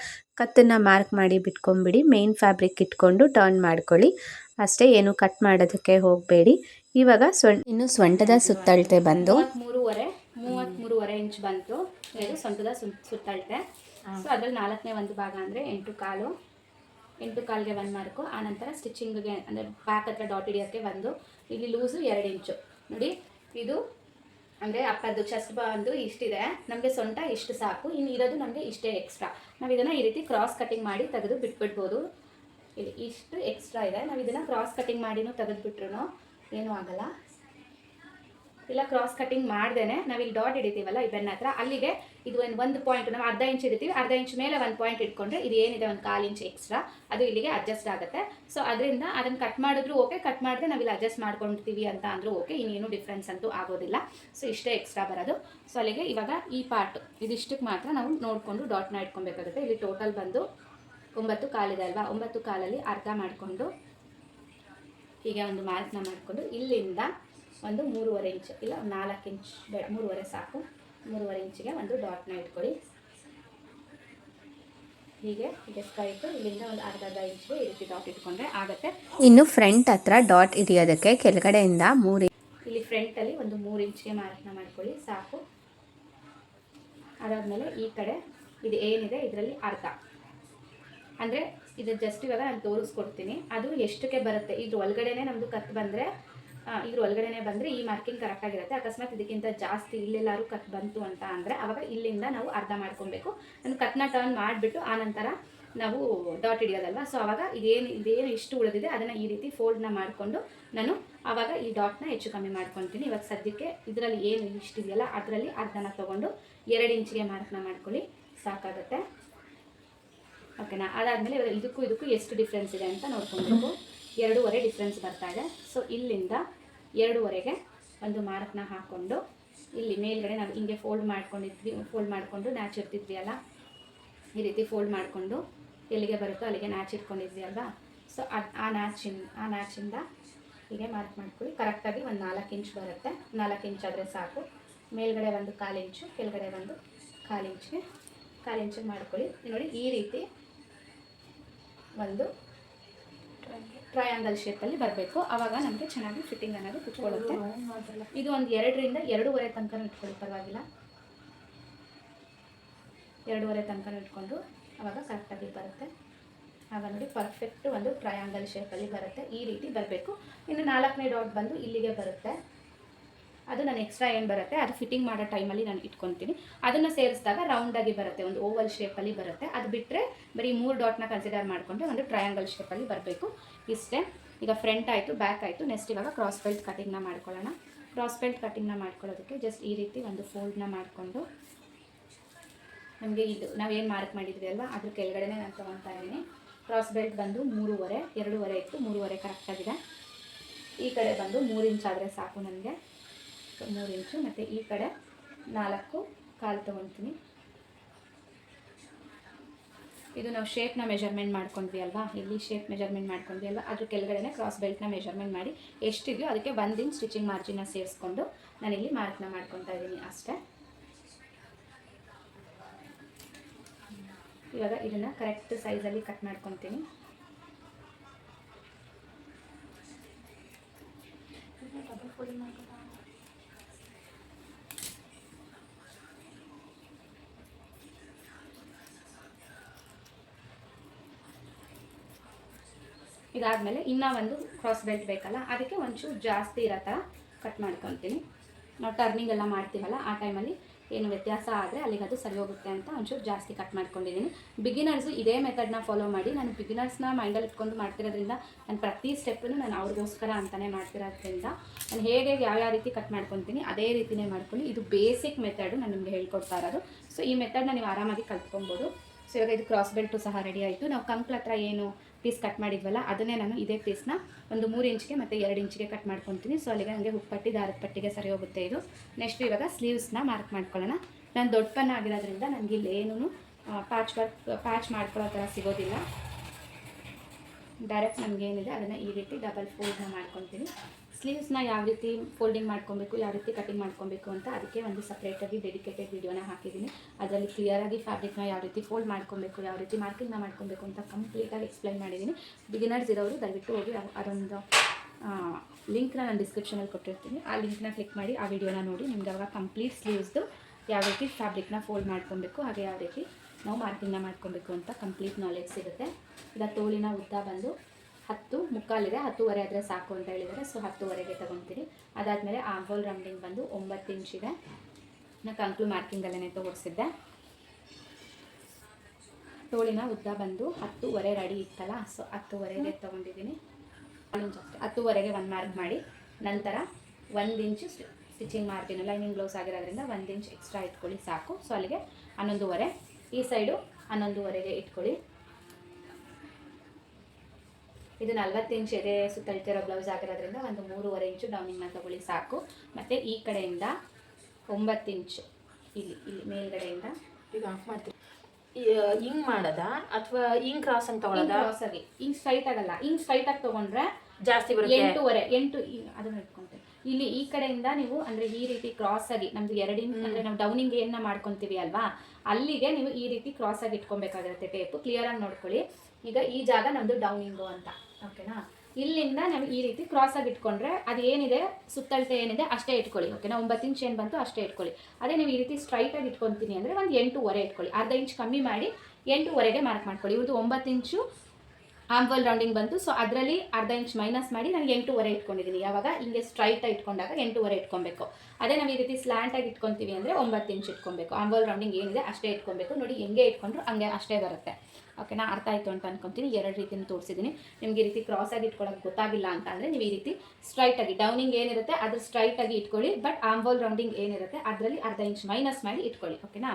ಕತ್ತನ್ನು ಮಾರ್ಕ್ ಮಾಡಿ ಬಿಟ್ಕೊಂಬಿಡಿ ಮೇನ್ ಫ್ಯಾಬ್ರಿಕ್ ಇಟ್ಕೊಂಡು ಟರ್ನ್ ಮಾಡ್ಕೊಳ್ಳಿ. ಅಷ್ಟೇ, ಏನು ಕಟ್ ಮಾಡೋದಕ್ಕೆ ಹೋಗಬೇಡಿ. ಇವಾಗ ಸ್ವ ಇನ್ನು ಸೊಂಟದ ಸುತ್ತಳತೆ ಬಂದು. ಮೂರುವರೆ ಮೂವತ್ತ್ಮೂರುವರೆ ಇಂಚ್ ಬಂತು. ಇದು ಸೊಂಟದ ಸುತ್ತಳತೆ. ಸೊ ಅದ್ರಲ್ಲಿ ನಾಲ್ಕನೇ ಒಂದು ಭಾಗ ಅಂದರೆ ಎಂಟು ಕಾಲು. ಎಂಟು ಕಾಲಿಗೆ ಒನ್ ಮಾರ್ಕು ಆನಂತರ ಸ್ಟಿಚಿಂಗ್ಗೆ ಅಂದರೆ ಬ್ಯಾಕ್ ಹತ್ರ ಡಾಟ್ ಹಿಡಿಯೋಕ್ಕೆ ಒಂದು. ಇಲ್ಲಿ ಲೂಸು ಎರಡು ಇಂಚು ನೋಡಿ, ಇದು ಅಂದರೆ ಅಪ್ಪದ್ದು ಚೆಸ್ಟ್ ಬಂದು ಇಷ್ಟಿದೆ. ನಮಗೆ ಸೊಂಟ ಇಷ್ಟು ಸಾಕು. ಇನ್ನು ಇರೋದು ನಮಗೆ ಇಷ್ಟೇ ಎಕ್ಸ್ಟ್ರಾ ನಾವು ಇದನ್ನು ಈ ರೀತಿ ಕ್ರಾಸ್ ಕಟಿಂಗ್ ಮಾಡಿ ತೆಗೆದು ಬಿಟ್ಬಿಡ್ಬೋದು. ಇಲ್ಲಿ ಇಷ್ಟು ಎಕ್ಸ್ಟ್ರಾ ಇದೆ. ನಾವು ಇದನ್ನು ಕ್ರಾಸ್ ಕಟಿಂಗ್ ಮಾಡಿನೂ ತೆಗೆದುಬಿಟ್ರು ಏನೂ ಆಗಲ್ಲ. ಇಲ್ಲ ಕ್ರಾಸ್ ಕಟಿಂಗ್ ಮಾಡ್ದೇನೆ. ನಾವು ಇಲ್ಲಿ ಡಾಟ್ ಹಿಡಿತೀವಲ್ಲ, ಈ ಬೆನ್ನ ಹತ್ರ. ಅಲ್ಲಿಗೆ ಇದು ಒಂದು ಒಂದು ಪಾಯಿಂಟ್ ನಾವು ಅರ್ಧ ಇಂಚ್ ಹಿಡಿತೀವಿ. ಅರ್ಧ ಇಂಚ್ ಮೇಲೆ ಒಂದು ಪಾಯಿಂಟ್ ಇಟ್ಕೊಂಡ್ರೆ ಇದು ಏನಿದೆ? ಒಂದು ಕಾಲು ಇಂಚ್ ಎಕ್ಸ್ಟ್ರಾ ಅದು ಇಲ್ಲಿಗೆ ಅಡ್ಜಸ್ಟ್ ಆಗುತ್ತೆ. ಸೊ ಅದರಿಂದ ಅದನ್ನು ಕಟ್ ಮಾಡಿದ್ರು ಓಕೆ ಕಟ್ ಮಾಡಿದ್ರೆ ನಾವಿಲ್ಲಿ ಅಡ್ಜಸ್ಟ್ ಮಾಡ್ಕೊಳ್ತೀವಿ ಅಂತ ಅಂದರೂ ಓಕೆ ಇನ್ನೇನು ಡಿಫ್ರೆನ್ಸ್ ಅಂತೂ ಆಗೋದಿಲ್ಲ. ಸೊ ಇಷ್ಟೇ ಎಕ್ಸ್ಟ್ರಾ ಬರೋದು. ಸೊ ಅಲ್ಲಿಗೆ ಇವಾಗ ಈ ಪಾರ್ಟ್ ಇದಿಷ್ಟಕ್ಕೆ ಮಾತ್ರ ನಾವು ನೋಡಿಕೊಂಡು ಡಾಟ್ನ ಇಟ್ಕೊಬೇಕಾಗುತ್ತೆ. ಇಲ್ಲಿ ಟೋಟಲ್ ಬಂದು ಒಂಬತ್ತು ಕಾಲಿದೆ ಅಲ್ವಾ? ಒಂಬತ್ತು ಕಾಲಲ್ಲಿ ಅರ್ಧ ಮಾಡಿಕೊಂಡು ಹೀಗೆ ಒಂದು ಮಾರ್ಕ್ನ ಮಾಡಿಕೊಂಡು ಇಲ್ಲಿಂದ ಒಂದು ಮೂರುವರೆ ಇಂಚ್ ಇಲ್ಲ ಒಂದು ನಾಲ್ಕು ಇಂಚ್ ಬೇಡ ಮೂರುವರೆ ಸಾಕು. ಮೂರುವರೆ ಇಂಚಿಗೆ ಒಂದು ಡಾಟ್ನ ಇಟ್ಕೊಳ್ಳಿ. ಹೀಗೆ ಇಲ್ಲಿಂದ ಒಂದು ಅರ್ಧ ಅರ್ಧ ಇಂಚ್ಗೆ ಈ ರೀತಿ ಡಾಟ್ ಇಟ್ಕೊಂಡ್ರೆ ಆಗುತ್ತೆ. ಇನ್ನು ಫ್ರಂಟ್ ಹತ್ರ ಡಾಟ್ ಹಿಡಿಯೋದಕ್ಕೆ ಕೆಳಗಡೆಯಿಂದ ಮೂರು ಇಲ್ಲಿ ಫ್ರಂಟಲ್ಲಿ ಒಂದು ಮೂರು ಇಂಚ್ಗೆ ಮಾರ್ಕ್ನ ಮಾಡ್ಕೊಳ್ಳಿ ಸಾಕು. ಅದಾದಮೇಲೆ ಈ ಕಡೆ ಇದು ಏನಿದೆ ಇದರಲ್ಲಿ ಅರ್ಧ. ಅಂದರೆ ಇದು ಜಸ್ಟ್ ಇವಾಗ ನಾನು ತೋರಿಸ್ಕೊಡ್ತೀನಿ. ಅದು ಎಷ್ಟಕ್ಕೆ ಬರುತ್ತೆ? ಇದ್ರ ಒಳಗಡೆನೆ ನಮ್ಮದು ಕತ್ ಬಂದರೆ ಇದ್ರ ಒಳಗಡೆನೆ ಬಂದರೆ ಈ ಮಾರ್ಕಿಂಗ್ ಕರೆಕ್ಟಾಗಿರುತ್ತೆ ಅಕಸ್ಮಾತ್ ಇದಕ್ಕಿಂತ ಜಾಸ್ತಿ ಇಲ್ಲೆಲ್ಲಾರು ಕತ್ ಬಂತು ಅಂತ ಅಂದರೆ ಅವಾಗ ಇಲ್ಲಿಂದ ನಾವು ಅರ್ಧ ಮಾಡ್ಕೊಬೇಕು ನಾನು ಕತ್ನ ಟರ್ನ್ ಮಾಡಿಬಿಟ್ಟು ಆನಂತರ ನಾವು ಡಾಟ್ ಹಿಡಿಯೋದಲ್ವ? ಸೊ ಅವಾಗ ಇದೇನು ಇದೇನು ಇಷ್ಟು ಉಳಿದಿದೆ ಅದನ್ನು ಈ ರೀತಿ ಫೋಲ್ಡ್ನ ಮಾಡಿಕೊಂಡು ನಾನು ಆವಾಗ ಈ ಡಾಟ್ನ ಹೆಚ್ಚು ಕಮ್ಮಿ ಮಾಡ್ಕೊತೀನಿ ಇವಾಗ ಸದ್ಯಕ್ಕೆ ಇದರಲ್ಲಿ ಏನು ಇಷ್ಟಿದೆಯಲ್ಲ ಅದರಲ್ಲಿ ಅರ್ಧನ ತೊಗೊಂಡು ಎರಡು ಇಂಚಿಗೆ ಮಾರ್ಕ್ನ ಮಾಡ್ಕೊಳ್ಳಿ. ಸಾಕಾಗುತ್ತೆ. ಓಕೆನಾ ಅದಾದಮೇಲೆ ಇದಕ್ಕೂ ಇದಕ್ಕೂ ಎಷ್ಟು ಡಿಫ್ರೆನ್ಸ್ ಇದೆ ಅಂತ ನೋಡ್ಕೊಬೇಕು. ಎರಡೂವರೆ ಡಿಫ್ರೆನ್ಸ್ ಬರ್ತಾ ಇದೆ. ಸೊ ಇಲ್ಲಿಂದ ಎರಡೂವರೆಗೆ ಒಂದು ಮಾರ್ಕ್ನ ಹಾಕ್ಕೊಂಡು ಇಲ್ಲಿ ಮೇಲ್ಗಡೆ ನಾವು ಹಿಂಗೆ ಫೋಲ್ಡ್ ಮಾಡ್ಕೊಂಡಿದ್ವಿ ಫೋಲ್ಡ್ ಮಾಡಿಕೊಂಡು ನ್ಯಾಚ್ ಇರ್ತಿದ್ವಿ ಅಲ್ಲ? ಈ ರೀತಿ ಫೋಲ್ಡ್ ಮಾಡಿಕೊಂಡು ಎಲ್ಲಿಗೆ ಬರುತ್ತೋ ಅಲ್ಲಿಗೆ ನ್ಯಾಚ್ ಇಟ್ಕೊಂಡಿದ್ವಿ ಅಲ್ವಾ? ಸೊ ಅದು ಆ ನ್ಯಾಚಿಂದ ಆ ನ್ಯಾಚಿಂದ ಹೀಗೆ ಮಾರ್ಕ್ ಮಾಡ್ಕೊಳ್ಳಿ. ಕರೆಕ್ಟಾಗಿ ಒಂದು ನಾಲ್ಕು ಇಂಚ್ ಬರುತ್ತೆ. ನಾಲ್ಕು ಇಂಚ್ ಆದರೆ ಸಾಕು. ಮೇಲ್ಗಡೆ ಒಂದು ಕಾಲು ಇಂಚು ಕೆಳಗಡೆ ಒಂದು ಕಾಲು ಇಂಚ್ಗೆ ಕಾಲು ಇಂಚಿಗೆ ಮಾಡ್ಕೊಳ್ಳಿ. ನೋಡಿ, ಈ ರೀತಿ ಒಂದು ಟ್ರಯಾಂಗಲ್ ಶೇಪಲ್ಲಿ ಬರಬೇಕು. ಆವಾಗ ನಮಗೆ ಚೆನ್ನಾಗಿ ಫಿಟ್ಟಿಂಗ್ ಅನ್ನೋದು ಕುತ್ಕೊಳ್ಳುತ್ತೆ. ಇದು ಒಂದು ಎರಡರಿಂದ ಎರಡೂವರೆ ತನಕ ಇಟ್ಕೊಳ್ಳಿ, ಪರವಾಗಿಲ್ಲ. ಎರಡೂವರೆ ತನಕ ಇಟ್ಕೊಂಡು ಆವಾಗ ಕರೆಕ್ಟಾಗಿ ಬರುತ್ತೆ. ಆಗ ನೋಡಿ ಪರ್ಫೆಕ್ಟ್ ಒಂದು ಟ್ರಯಾಂಗಲ್ ಶೇಪಲ್ಲಿ ಬರುತ್ತೆ. ಈ ರೀತಿ ಬರಬೇಕು. ಇನ್ನು ನಾಲ್ಕನೇ ಡಾಟ್ ಬಂದು ಇಲ್ಲಿಗೆ ಬರುತ್ತೆ. ಅದು ನಾನು ಎಕ್ಸ್ಟ್ರಾ ಏನು ಬರುತ್ತೆ, ಅದು ಫಿಟ್ಟಿಂಗ್ ಮಾಡೋ ಟೈಮಲ್ಲಿ ನಾನು ಇಟ್ಕೊತೀನಿ. ಅದನ್ನು ಸೇರಿಸಿದಾಗ ರೌಂಡಾಗಿ ಬರುತ್ತೆ, ಒಂದು ಓವಲ್ ಶೇಪಲ್ಲಿ ಬರುತ್ತೆ. ಅದು ಬಿಟ್ಟರೆ ಬರೀ ಮೂರು ಡಾಟ್ನ ಕನ್ಸಿಡರ್ ಮಾಡಿಕೊಂಡ್ರೆ ಒಂದು ಟ್ರಯಾಂಗಲ್ ಶೇಪಲ್ಲಿ ಬರಬೇಕು. ಇಷ್ಟೇ. ಈಗ ಫ್ರಂಟ್ ಆಯಿತು ಬ್ಯಾಕ್ ಆಯಿತು ನೆಕ್ಸ್ಟ್ ಇವಾಗ ಕ್ರಾಸ್ ಬೆಲ್ಟ್ ಕಟಿಂಗ್ನ ಮಾಡ್ಕೊಳ್ಳೋಣ. ಕ್ರಾಸ್ ಬೆಲ್ಟ್ ಕಟಿಂಗ್ನ ಮಾಡ್ಕೊಳ್ಳೋದಕ್ಕೆ ಜಸ್ಟ್ ಈ ರೀತಿ ಒಂದು ಫೋಲ್ಡ್ನ ಮಾಡಿಕೊಂಡು. ನಮಗೆ ಇದು ನಾವೇನು ಮಾರ್ಕ್ ಮಾಡಿದ್ವಿ ಅಲ್ವಾ? ಅದ್ರ ಕೆಳಗಡೆನೇ ನಾನು ತೊಗೊತಾ ಇದ್ದೀನಿ. ಕ್ರಾಸ್ ಬೆಲ್ಟ್ ಬಂದು ಮೂರುವರೆ, ಎರಡೂವರೆ ಇತ್ತು, ಮೂರುವರೆ ಕರೆಕ್ಟಾಗಿದೆ ಈ ಕಡೆ ಬಂದು ಮೂರು ಇಂಚ್ ಆದರೆ ಸಾಕು ನನಗೆ. ಮೂರು ಇಂಚು, ಮತ್ತು ಈ ಕಡೆ ನಾಲ್ಕು ಕಾಲು ತೊಗೊತೀನಿ. ಇದು ನಾವು ಶೇಪ್ನ ಮೆಜರ್ಮೆಂಟ್ ಮಾಡ್ಕೊಂಡ್ವಿ ಅಲ್ವಾ? ಇಲ್ಲಿ ಶೇಪ್ ಮೆಜರ್ಮೆಂಟ್ ಮಾಡ್ಕೊಂಡ್ವಿ ಅಲ್ವಾ? ಅದ್ರ ಕೆಳಗಡೆನೆ ಕ್ರಾಸ್ ಬೆಲ್ಟ್ನ ಮೆಜರ್ಮೆಂಟ್ ಮಾಡಿ ಎಷ್ಟಿದೆಯೋ ಅದಕ್ಕೆ ಒಂದು ಇಂಚ್ ಸ್ಟಿಚಿಂಗ್ ಮಾರ್ಜಿನ ಸೇರಿಸ್ಕೊಂಡು ನಾನಿಲ್ಲಿ ಮಾರ್ಕ್ನ ಮಾಡ್ಕೊತಾ ಇದ್ದೀನಿ ಅಷ್ಟೇ. ಇವಾಗ ಇದನ್ನು ಕರೆಕ್ಟ್ ಸೈಜಲ್ಲಿ ಕಟ್ ಮಾಡ್ಕೊತೀನಿ. ಇದಾದಮೇಲೆ ಇನ್ನೂ ಒಂದು ಕ್ರಾಸ್ ಬೆಲ್ಟ್ ಬೇಕಲ್ಲ, ಅದಕ್ಕೆ ಒಂಚೂರು ಜಾಸ್ತಿ ಇರೋ ಥರ ಕಟ್ ಮಾಡ್ಕೊತೀನಿ. ನಾವು ಟರ್ನಿಂಗ್ ಎಲ್ಲ ಮಾಡ್ತೀವಲ್ಲ, ಆ ಟೈಮಲ್ಲಿ ಏನು ವ್ಯತ್ಯಾಸ ಆದರೆ ಅಲ್ಲಿಗೆ ಅದು ಸರಿ ಹೋಗುತ್ತೆ ಅಂತ ಒಂಚೂರು ಜಾಸ್ತಿ ಕಟ್ ಮಾಡ್ಕೊಂಡಿದ್ದೀನಿ. ಬಿಗಿನರ್ಸು ಇದೇ ಮೆಥಡ್ನ ಫಾಲೋ ಮಾಡಿ, ನಾನು ಬಿಗಿನರ್ಸ್ನ ಮೈಂಡಲ್ಲಿ ಇಟ್ಕೊಂಡು ಮಾಡ್ತಿರೋದ್ರಿಂದ ನಾನು ಪ್ರತಿ ಸ್ಟೆಪ್ಪನ್ನು ನಾನು ಅವ್ರಿಗೋಸ್ಕರ ಅಂತಲೇ ಮಾಡ್ತಿರೋದ್ರಿಂದ ನಾನು ಹೇಗೆ ಯಾವ ರೀತಿ ಕಟ್ ಮಾಡ್ಕೊತೀನಿ, ಅದೇ ರೀತಿನೇ ಮಾಡ್ಕೊಳ್ಳಿ ಇದು ಬೇಸಿಕ್ ಮೆಥಡು ನಾನು ನಿಮಗೆ ಹೇಳ್ಕೊಡ್ತಾ ಇರೋದು. ಸೊ ಈ ಮೆಥಡ್ನ ನೀವು ಆರಾಮಾಗಿ ಕಲ್ತ್ಕೊಬೋದು. ಸೊ ಇವಾಗ ಇದು ಕ್ರಾಸ್ ಬೆಲ್ಟು ಸಹ ರೆಡಿ ಆಯಿತು. ನಾವು ಕಂಕ್ಳ ಹತ್ರ ಏನು ಪೀಸ್ ಕಟ್ ಮಾಡಿದ್ವಲ್ಲ, ಅದನ್ನೇ ನಾನು ಇದೇ ಪೀಸ್ನ ಒಂದು ಮೂರು ಇಂಚ್ಗೆ ಮತ್ತು ಎರಡು ಇಂಚಿಗೆ ಕಟ್ ಮಾಡ್ಕೊತೀನಿ. ಸೊ ಅಲ್ಲಿಗೆ ನನಗೆ ಹುಪ್ಪಟ್ಟಿ ದಾರದ ಪಟ್ಟಿಗೆ ಸರಿ ಹೋಗುತ್ತೆ ಇದು. ನೆಕ್ಸ್ಟ್ ಇವಾಗ ಸ್ಲೀವ್ಸ್ನ ಮಾರ್ಕ್ ಮಾಡ್ಕೊಳ್ಳೋಣ. ನಾನು ದೊಡ್ಡ ಪನ್ನ ಆಗಿರೋದ್ರಿಂದ ನನಗೆ ಇಲ್ಲಿ ಏನೂ ಪ್ಯಾಚ್ ವರ್ಕ್ ಪ್ಯಾಚ್ ಮಾಡ್ಕೊಳ್ಳೋ ಥರ ಸಿಗೋದಿಲ್ಲ. ಡೈರೆಕ್ಟ್ ನಮಗೇನಿದೆ ಅದನ್ನು ಈ ರೀತಿ ಡಬಲ್ ಫೋಲ್ಡ್ನ ಮಾಡ್ಕೊತೀನಿ. ಸ್ಲೀವ್ಸ್ನ ಯಾವ ರೀತಿ ಫೋಲ್ಡಿಂಗ್ ಮಾಡ್ಕೊಬೇಕು, ಯಾವ ರೀತಿ ಕಟಿಂಗ್ ಮಾಡ್ಕೊಬೇಕು ಅಂತ ಅದಕ್ಕೆ ಒಂದು ಸಪ್ರೇಟಾಗಿ ಡೆಡಿಕೇಟೆಡ್ ವಿಡಿಯೋನ ಹಾಕಿದ್ದೀನಿ. ಅದರಲ್ಲಿ ಕ್ಲಿಯರಾಗಿ ಫ್ಯಾಬ್ರಿಕ್ನ ಯಾವ ರೀತಿ ಫೋಲ್ಡ್ ಮಾಡ್ಕೊಬೇಕು, ಯಾವ ರೀತಿ ಮಾರ್ಕಿಂಗ್ನ ಮಾಡ್ಕೊಬೇಕು ಅಂತ ಕಂಪ್ಲೀಟಾಗಿ ಎಕ್ಸ್ಪ್ಲೈನ್ ಮಾಡಿದ್ದೀನಿ. ಬಿಗಿನರ್ಸ್ ಇರೋರು ದಯವಿಟ್ಟು ಹೋಗಿ ಅದ್- ಅದೊಂದು ಲಿಂಕ್ನ ನಾನು ಡಿಸ್ಕ್ರಿಪ್ಷನಲ್ಲಿ ಕೊಟ್ಟಿರ್ತೀನಿ. ಆ ಲಿಂಕ್ನ ಕ್ಲಿಕ್ ಮಾಡಿ ಆ ವಿಡಿಯೋನ ನೋಡಿ ನಿಮ್ಗೆ ಅವಾಗ ಕಂಪ್ಲೀಟ್ ಸ್ಲೀವ್ಸ್ದು ಯಾವ ರೀತಿ ಫ್ಯಾಬ್ರಿಕ್ನ ಫೋಲ್ಡ್ ಮಾಡ್ಕೊಬೇಕು, ಹಾಗೆ ಯಾವ ರೀತಿ ನಾವು ಮಾರ್ಕಿಂಗ್ನ ಮಾಡ್ಕೊಬೇಕು ಅಂತ ಕಂಪ್ಲೀಟ್ ನಾಲೆಜ್ ಸಿಗುತ್ತೆ. ಇಲ್ಲ ತೋಳಿನ ಉದ್ದ ಬಂದು ಹತ್ತು ಮುಕ್ಕಾಲಿದೆ ಹತ್ತುವರೆ ಆದರೆ ಸಾಕು ಅಂತ ಹೇಳಿದರೆ ಸೊ ಹತ್ತುವರೆಗೆ ತಗೊತೀನಿ ಅದಾದಮೇಲೆ ಆಂಗೋಲ್ ರೌಂಡಿಂಗ್ ಬಂದು ಒಂಬತ್ತು ಇಂಚಿದೆ ನಾನು ಕಂಕ್ಲು ಮಾರ್ಕಿಂಗಲ್ಲೇ ತೋರಿಸಿದ್ದೆ. ತೋಳಿನ ಉದ್ದ ಬಂದು ಹತ್ತುವರೆ ರೆಡಿ ಇತ್ತಲ್ಲ ಸೊ ಹತ್ತುವರೆಗೆ ತೊಗೊಂಡಿದ್ದೀನಿ. ಹತ್ತುವರೆಗೆ ಒಂದು ಮಾರ್ಕ್ ಮಾಡಿ, ನಂತರ ಒಂದು ಇಂಚು ಸ್ಟಿಚಿಂಗ್ ಮಾಡ್ತೀನಿ ಲೈನಿಂಗ್ ಬ್ಲೌಸ್ ಆಗಿರೋದ್ರಿಂದ ಒಂದು ಇಂಚ್ ಎಕ್ಸ್ಟ್ರಾ ಇಟ್ಕೊಳ್ಳಿ ಸಾಕು. ಸೊ ಅಲ್ಲಿಗೆ ಹನ್ನೊಂದುವರೆ. ಈ ಸೈಡು ಹನ್ನೊಂದುವರೆಗೆ ಇಟ್ಕೊಳ್ಳಿ. ಇದು ನಲ್ವತ್ತು ಇಂಚ್ ಎದೆ ಸುತ್ತಳ್ತಿರೋ ಬ್ಲೌಸ್ ಆಗಿರೋದ್ರಿಂದ ಒಂದು ಮೂರುವರೆ ಇಂಚು ಡೌನಿಂಗ್ನ ತಗೊಳ್ಳಿ ಸಾಕು. ಮತ್ತು ಈ ಕಡೆಯಿಂದ ಒಂಬತ್ತು ಇಂಚು ಇಲ್ಲಿ ಇಲ್ಲಿ ಮೇಲ್ಗಡೆಯಿಂದ ಈಗ ಆಫ್ ಮಾಡ್ತೀವಿ ಹಿಂಗ್ ಮಾಡದ ಅಥವಾ ಹಿಂಗ್ ಕ್ರಾಸ್ ಅಂತ ಆಗಿ ಹಿಂಗ್ ಸ್ಟ್ರೈಟ್ ಆಗಲ್ಲ. ಹಿಂಗ್ ಸ್ಟ್ರೈಟ್ ಆಗಿ ತಗೊಂಡ್ರೆ ಜಾಸ್ತಿ ಬರುತ್ತೆ. ಎಂಟೂವರೆ ಎಂಟು ಅದನ್ನ ಇಟ್ಕೊಂತೀವಿ ಇಲ್ಲಿ ಈ ಕಡೆಯಿಂದ ನೀವು ಅಂದ್ರೆ ಈ ರೀತಿ ಕ್ರಾಸ್ ಆಗಿ ನಮ್ದು ಎರಡು ಇಂಚ್ ಅಂದ್ರೆ ನಾವು ಡೌನಿಂಗ್ ಏನ ಮಾಡ್ಕೊಂತೀವಿ ಅಲ್ವಾ? ಅಲ್ಲಿಗೆ ನೀವು ಈ ರೀತಿ ಕ್ರಾಸ್ ಆಗಿ ಇಟ್ಕೊಬೇಕಾಗಿರುತ್ತೆ ಟೇಪ್ ಕ್ಲಿಯರ್ ಆಗಿ ನೋಡ್ಕೊಳ್ಳಿ. ಈಗ ಈ ಜಾಗ ನಮ್ದು ಡೌನಿಂಗು ಅಂತ, ಓಕೆನಾ? ಇಲ್ಲಿಂದ ನಾವು ಈ ರೀತಿ ಕ್ರಾಸ್ ಆಗಿ ಇಟ್ಕೊಂಡ್ರೆ ಅದು ಏನಿದೆ? ಸುತ್ತಳತೆ ಏನಿದೆ? ಅಷ್ಟೇ ಇಟ್ಕೊಳ್ಳಿ, ಓಕೆನಾ? ಒಂಬತ್ತು ಇಂಚ್ ಏನು ಬಂತು ಅಷ್ಟೇ ಇಟ್ಕೊಳ್ಳಿ. ಅದೇ ನೀವು ಈ ರೀತಿ ಸ್ಟ್ರೈಟ್ ಆಗಿ ಇಟ್ಕೊಂತೀನಿ ಅಂದರೆ ಒಂದು ಎಂಟೂವರೆ ಇಟ್ಕೊಳ್ಳಿ. ಅರ್ಧ ಇಂಚ್ ಕಮ್ಮಿ ಮಾಡಿ ಎಂಟೂವರೆಗೆ ಮಾರ್ಕ್ ಮಾಡ್ಕೊಳ್ಳಿ. ಇವ್ರದ್ದು ಒಂಬತ್ತು ಇಂಚು ಆಂಬಲ್ ರೌಂಡಿಂಗ್ ಬಂತು ಸೊ ಅದರಲ್ಲಿ ಅರ್ಧ ಇಂಚ್ ಮೈನಸ್ ಮಾಡಿ ನಾನು ಎಂಟೂವರೆ ಇಟ್ಕೊಂಡಿದ್ದೀನಿ ಯಾವಾಗ? ಹಿಂಗೆ ಸ್ಟ್ರೈಟ್ ಆಗಿ ಇಟ್ಕೊಂಡಾಗ ಎಂಟೂವರೆ ಇಟ್ಕೊಬೇಕು. ಅದೇ ನಾವು ಈ ರೀತಿ ಸ್ಲ್ಯಾಂಟ್ ಆಗಿ ಇಟ್ಕೊತೀವಿ ಅಂದರೆ ಒಂಬತ್ತು ಇಂಚ್ ಇಟ್ಕೊಬೇಕು. ಆಂಬಲ್ ರೌಂಡಿಂಗ್ ಏನಿದೆ ಅಷ್ಟೇ ಇಟ್ಕೊಬೇಕು. ನೋಡಿ ಹೆಂಗೆ ಇಟ್ಕೊಂಡ್ರು ಹಂಗೆ ಅಷ್ಟೇ ಬರುತ್ತೆ. ಓಕೆನಾ ಅರ್ಥ ಆಯಿತು ಅಂತ ಅನ್ಕೊತೀನಿ. ಎರಡು ರೀತಿನ ತೋರಿಸಿದ್ದೀನಿ ನಿಮ್ಗೆ ಈ ರೀತಿ ಕ್ರಾಸ್ ಆಗಿ ಇಟ್ಕೊಳ್ಳೋಕೆ ಗೊತ್ತಾಗಿಲ್ಲ ಅಂತ ಅಂದರೆ ನೀವು ಈ ರೀತಿ ಸ್ಟ್ರೈಟಾಗಿ ಡೌನಿಂಗ್ ಏನಿರುತ್ತೆ ಅದ್ರ ಸ್ಟ್ರೈಟಾಗಿ ಇಟ್ಕೊಳ್ಳಿ ಬಟ್ ಆಂಬೋಲ್ ರೌಂಡಿಂಗ್ ಏನಿರುತ್ತೆ ಅದರಲ್ಲಿ ಅರ್ಧ ಇಂಚ್ ಮೈನಸ್ ಮಾಡಿ ಇಟ್ಕೊಳ್ಳಿ ಓಕೆನಾ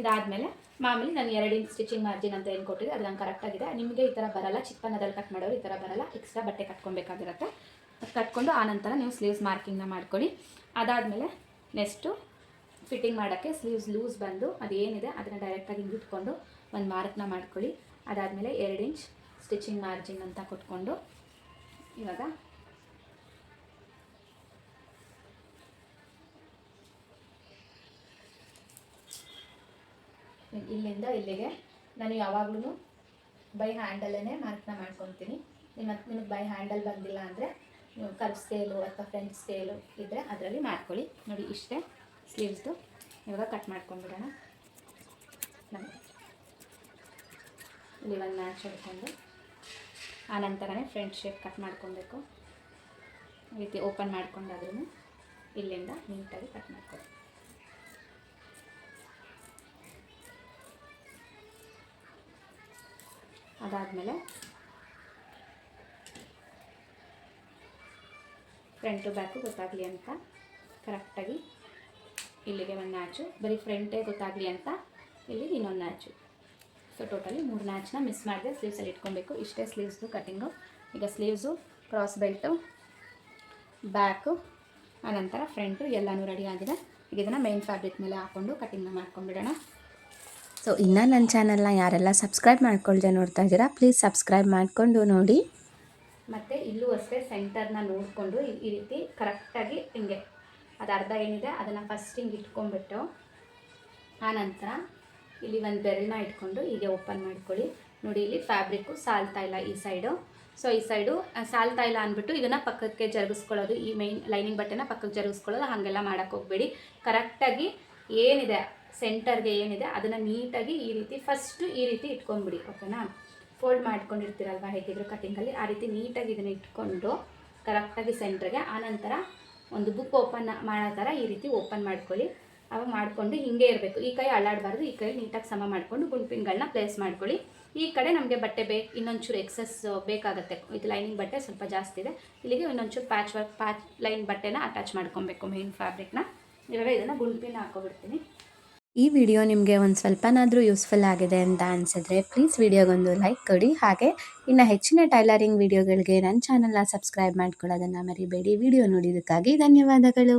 ಇದಾದಮೇಲೆ ಮಾಮೂಲಿ ನಾನು ಎರಡು ಇಂಚ್ ಸ್ಟಿಚಿಂಗ್ ಮಾರ್ಜಿನ್ ಅಂತ ಏನು ಕೊಟ್ಟಿದೆ ಅದು ನಂಗೆ ಕರೆಕ್ಟಾಗಿದೆ ನಿಮಗೆ ಈ ಥರ ಬರಲ್ಲ ಚಿಕ್ಕನದಲ್ಲಿ ಕಟ್ ಮಾಡೋರು ಈ ಥರ ಬರಲ್ಲ ಎಕ್ಸ್ಟ್ರಾ ಬಟ್ಟೆ ಕಟ್ಕೊಬೇಕಾಗಿರುತ್ತೆ. ಕಟ್ಕೊಂಡು ಆನಂತರ ನೀವು ಸ್ಲೀವ್ಸ್ ಮಾರ್ಕಿಂಗ್ನ ಮಾಡ್ಕೊಳ್ಳಿ. ಅದಾದಮೇಲೆ ನೆಕ್ಸ್ಟು ಫಿಟ್ಟಿಂಗ್ ಮಾಡೋಕ್ಕೆ ಸ್ಲೀವ್ಸ್ ಲೂಸ್ ಬಂದು ಅದು ಏನಿದೆ ಅದನ್ನು ಡೈರೆಕ್ಟಾಗಿ ಹಿಂಗೆ ಇಟ್ಕೊಂಡು ಒಂದು ಮಾರ್ಕ್ನ ಮಾಡ್ಕೊಳ್ಳಿ. ಅದಾದಮೇಲೆ ಎರಡು ಇಂಚ್ ಸ್ಟಿಚಿಂಗ್ ಮಾರ್ಜಿನ್ ಅಂತ ಕೊಟ್ಕೊಂಡು ಇವಾಗ ಇಲ್ಲಿಂದ ಇಲ್ಲಿಗೆ ನಾನು ಯಾವಾಗ್ಲೂ ಬೈ ಹ್ಯಾಂಡಲ್ಲೇ ಮಾರ್ಕ್ನ ಮಾಡ್ಕೊತೀನಿ. ನಿಮ್ಮ ನಿಮಗೆ ಬೈ ಹ್ಯಾಂಡಲ್ ಬಂದಿಲ್ಲ ಅಂದರೆ ನೀವು ಕರ್ವ್ ಸ್ಕೇಲು ಅಥವಾ ಫ್ರೆಂಚ್ ಸ್ಕೇಲು ಇದ್ದರೆ ಅದರಲ್ಲಿ ಮಾಡ್ಕೊಳ್ಳಿ. ನೋಡಿ ಇಷ್ಟೇ ಸ್ಲೀವ್ಸ್ದು ಇವಾಗ ಕಟ್ ಮಾಡ್ಕೊಂಡ್ಬಿಡೋಣ. ನಮಗೆ ಇಲ್ಲಿ ಒಂದು ಮ್ಯಾಚ್ ಹಿಡ್ಕೊಂಡು ಆನಂತರನೇ ನಂತರನೇ ಫ್ರಂಟ್ ಶೇಪ್ ಕಟ್ ಮಾಡ್ಕೊಬೇಕು. ಈ ರೀತಿ ಓಪನ್ ಮಾಡ್ಕೊಂಡಾದ್ರೂ ಇಲ್ಲಿಂದ ನೀಟಾಗಿ ಕಟ್ ಮಾಡ್ಕೊಳ್ಳಿ ಅದಾದಮೇಲೆ ಫ್ರಂಟು ಬ್ಯಾಕು ಗೊತ್ತಾಗಲಿ ಅಂತ ಕರೆಕ್ಟಾಗಿ ಇಲ್ಲಿಗೆ ಒಂದು ನ್ಯಾಚು ಬರೀ ಫ್ರಂಟೇ ಗೊತ್ತಾಗಲಿ ಅಂತ ಇಲ್ಲಿ ಇನ್ನೊಂದು ನ್ಯಾಚು ಸೊ ಟೋಟಲಿ ಮೂರು ನ್ಯಾಚ್ನ ಮಿಸ್ ಮಾಡಿದೆ. ಸ್ಲೀವ್ಸಲ್ಲಿ ಇಟ್ಕೊಬೇಕು. ಇಷ್ಟೇ ಸ್ಲೀವ್ಸು ಕಟ್ಟಿಂಗು ಈಗ ಸ್ಲೀವ್ಸು ಕ್ರಾಸ್ ಬೆಲ್ಟು ಬ್ಯಾಕು ಆನಂತರ ಫ್ರಂಟು ಎಲ್ಲನೂ ರೆಡಿ ಆಗಿದೆ. ಈಗ ಇದನ್ನು ಮೈನ್ ಫ್ಯಾಬ್ರಿಕ್ ಮೇಲೆ ಹಾಕ್ಕೊಂಡು ಕಟ್ಟಿಂಗ್ನ ಮಾಡ್ಕೊಂಡ್ಬಿಡೋಣ. ಸೊ ಇನ್ನೂ ನನ್ನ ಚಾನಲ್ನ ಯಾರೆಲ್ಲ ಸಬ್ಸ್ಕ್ರೈಬ್ ಮಾಡ್ಕೊಳ್ದೆ ನೋಡ್ತಾ ಇದ್ದೀರಾ ಪ್ಲೀಸ್ ಸಬ್ಸ್ಕ್ರೈಬ್ ಮಾಡಿಕೊಂಡು ನೋಡಿ. ಮತ್ತು ಇಲ್ಲೂ ಅಷ್ಟೇ ಸೆಂಟರ್ನ ನೋಡಿಕೊಂಡು ಈ ರೀತಿ ಕರೆಕ್ಟಾಗಿ ಹಿಂಗೆ. ಅದು ಅರ್ಧ ಏನಿದೆ ಅದನ್ನು ಫಸ್ಟ್ ಹಿಂಗೆ ಇಟ್ಕೊಂಡ್ಬಿಟ್ಟು ಆನಂತರ ಇಲ್ಲಿ ಒಂದು ಬೆರಳನ್ನ ಇಟ್ಕೊಂಡು ಹೀಗೆ ಓಪನ್ ಮಾಡ್ಕೊಳ್ಳಿ. ನೋಡಿ, ಇಲ್ಲಿ ಫ್ಯಾಬ್ರಿಕ್ಕು ಸಾಲ್ತಾ ಇಲ್ಲ ಈ ಸೈಡು ಸೊ ಈ ಸೈಡು ಸಾಲ್ತಾ ಇಲ್ಲ ಅಂದ್ಬಿಟ್ಟು ಇದನ್ನು ಪಕ್ಕಕ್ಕೆ ಜರುಗಿಸ್ಕೊಳ್ಳೋದು. ಈ ಮೈನ್ ಲೈನಿಂಗ್ ಬಟ್ಟೆನ ಪಕ್ಕಕ್ಕೆ ಜರುಗಿಸ್ಕೊಳ್ಳೋದು, ಹಾಗೆಲ್ಲ ಮಾಡೋಕ್ಕೆ ಹೋಗಬೇಡಿ. ಕರೆಕ್ಟಾಗಿ ಏನಿದೆ ಸೆಂಟರ್ಗೆ ಏನಿದೆ, ಅದನ್ನು ನೀಟಾಗಿ ಈ ರೀತಿ ಫಸ್ಟು ಈ ರೀತಿ ಇಟ್ಕೊಂಡ್ಬಿಡಿ ಓಕೆನಾ ಫೋಲ್ಡ್ ಮಾಡ್ಕೊಂಡಿರ್ತೀರಲ್ವ ಹೇಗಿದ್ರು ಕಟ್ಟಿಂಗಲ್ಲಿ ಆ ರೀತಿ ನೀಟಾಗಿ ಇದನ್ನು ಇಟ್ಕೊಂಡು ಕರೆಕ್ಟಾಗಿ ಸೆಂಟ್ರಿಗೆ ಆನಂತರ ಒಂದು ಬುಕ್ ಓಪನ್ ಮಾಡೋ ಥರ ಈ ರೀತಿ ಓಪನ್ ಮಾಡ್ಕೊಳ್ಳಿ. ಅವಾಗ ಮಾಡಿಕೊಂಡು ಹಿಂಗೆ ಇರಬೇಕು. ಈ ಕೈ ಅಳ್ಳಾಡಬಾರ್ದು, ಈ ಕೈ ನೀಟಾಗಿ ಸಮ ಮಾಡಿಕೊಂಡು ಗುಂಪಿನ್ಗಳನ್ನ ಪ್ಲೇಸ್ ಮಾಡ್ಕೊಳ್ಳಿ. ಈ ಕಡೆ ನಮಗೆ ಬಟ್ಟೆ ಬೇಕು ಇನ್ನೊಂಚೂರು ಎಕ್ಸಸ್ ಬೇಕಾಗುತ್ತೆ. ಇದು ಲೈನಿಂಗ್ ಬಟ್ಟೆ ಸ್ವಲ್ಪ ಜಾಸ್ತಿ ಇದೆ. ಇಲ್ಲಿಗೆ ಇನ್ನೊಂಚೂರು ಪ್ಯಾಚ್ ವರ್ಕ್ ಪ್ಯಾಚ್ ಲೈನ್ ಬಟ್ಟೆನ ಅಟ್ಯಾಚ್ ಮಾಡ್ಕೊಬೇಕು ಮೇನ್ ಫ್ಯಾಬ್ರಿಕ್ನ ಇವಾಗ ಇದನ್ನು ಗುಂಪಿನ ಹಾಕೋಬಿಡ್ತೀನಿ. ಈ ವಿಡಿಯೋ ನಿಮಗೆ ಒಂದು ಸ್ವಲ್ಪನಾದರೂ ಯೂಸ್ಫುಲ್ ಆಗಿದೆ ಅಂತ ಅನಿಸಿದ್ರೆ ಪ್ಲೀಸ್ ವಿಡಿಯೋಗೊಂದು ಲೈಕ್ ಕೊಡಿ. ಹಾಗೆ ಇನ್ನು ಹೆಚ್ಚಿನ ಟೈಲರಿಂಗ್ ವಿಡಿಯೋಗಳಿಗೆ ನನ್ನ ಚಾನಲ್ನ ಸಬ್ಸ್ಕ್ರೈಬ್ ಮಾಡ್ಕೊಳ್ಳೋದನ್ನು ಮರಿಬೇಡಿ. ವಿಡಿಯೋ ನೋಡಿದ್ದಕ್ಕಾಗಿ ಧನ್ಯವಾದಗಳು.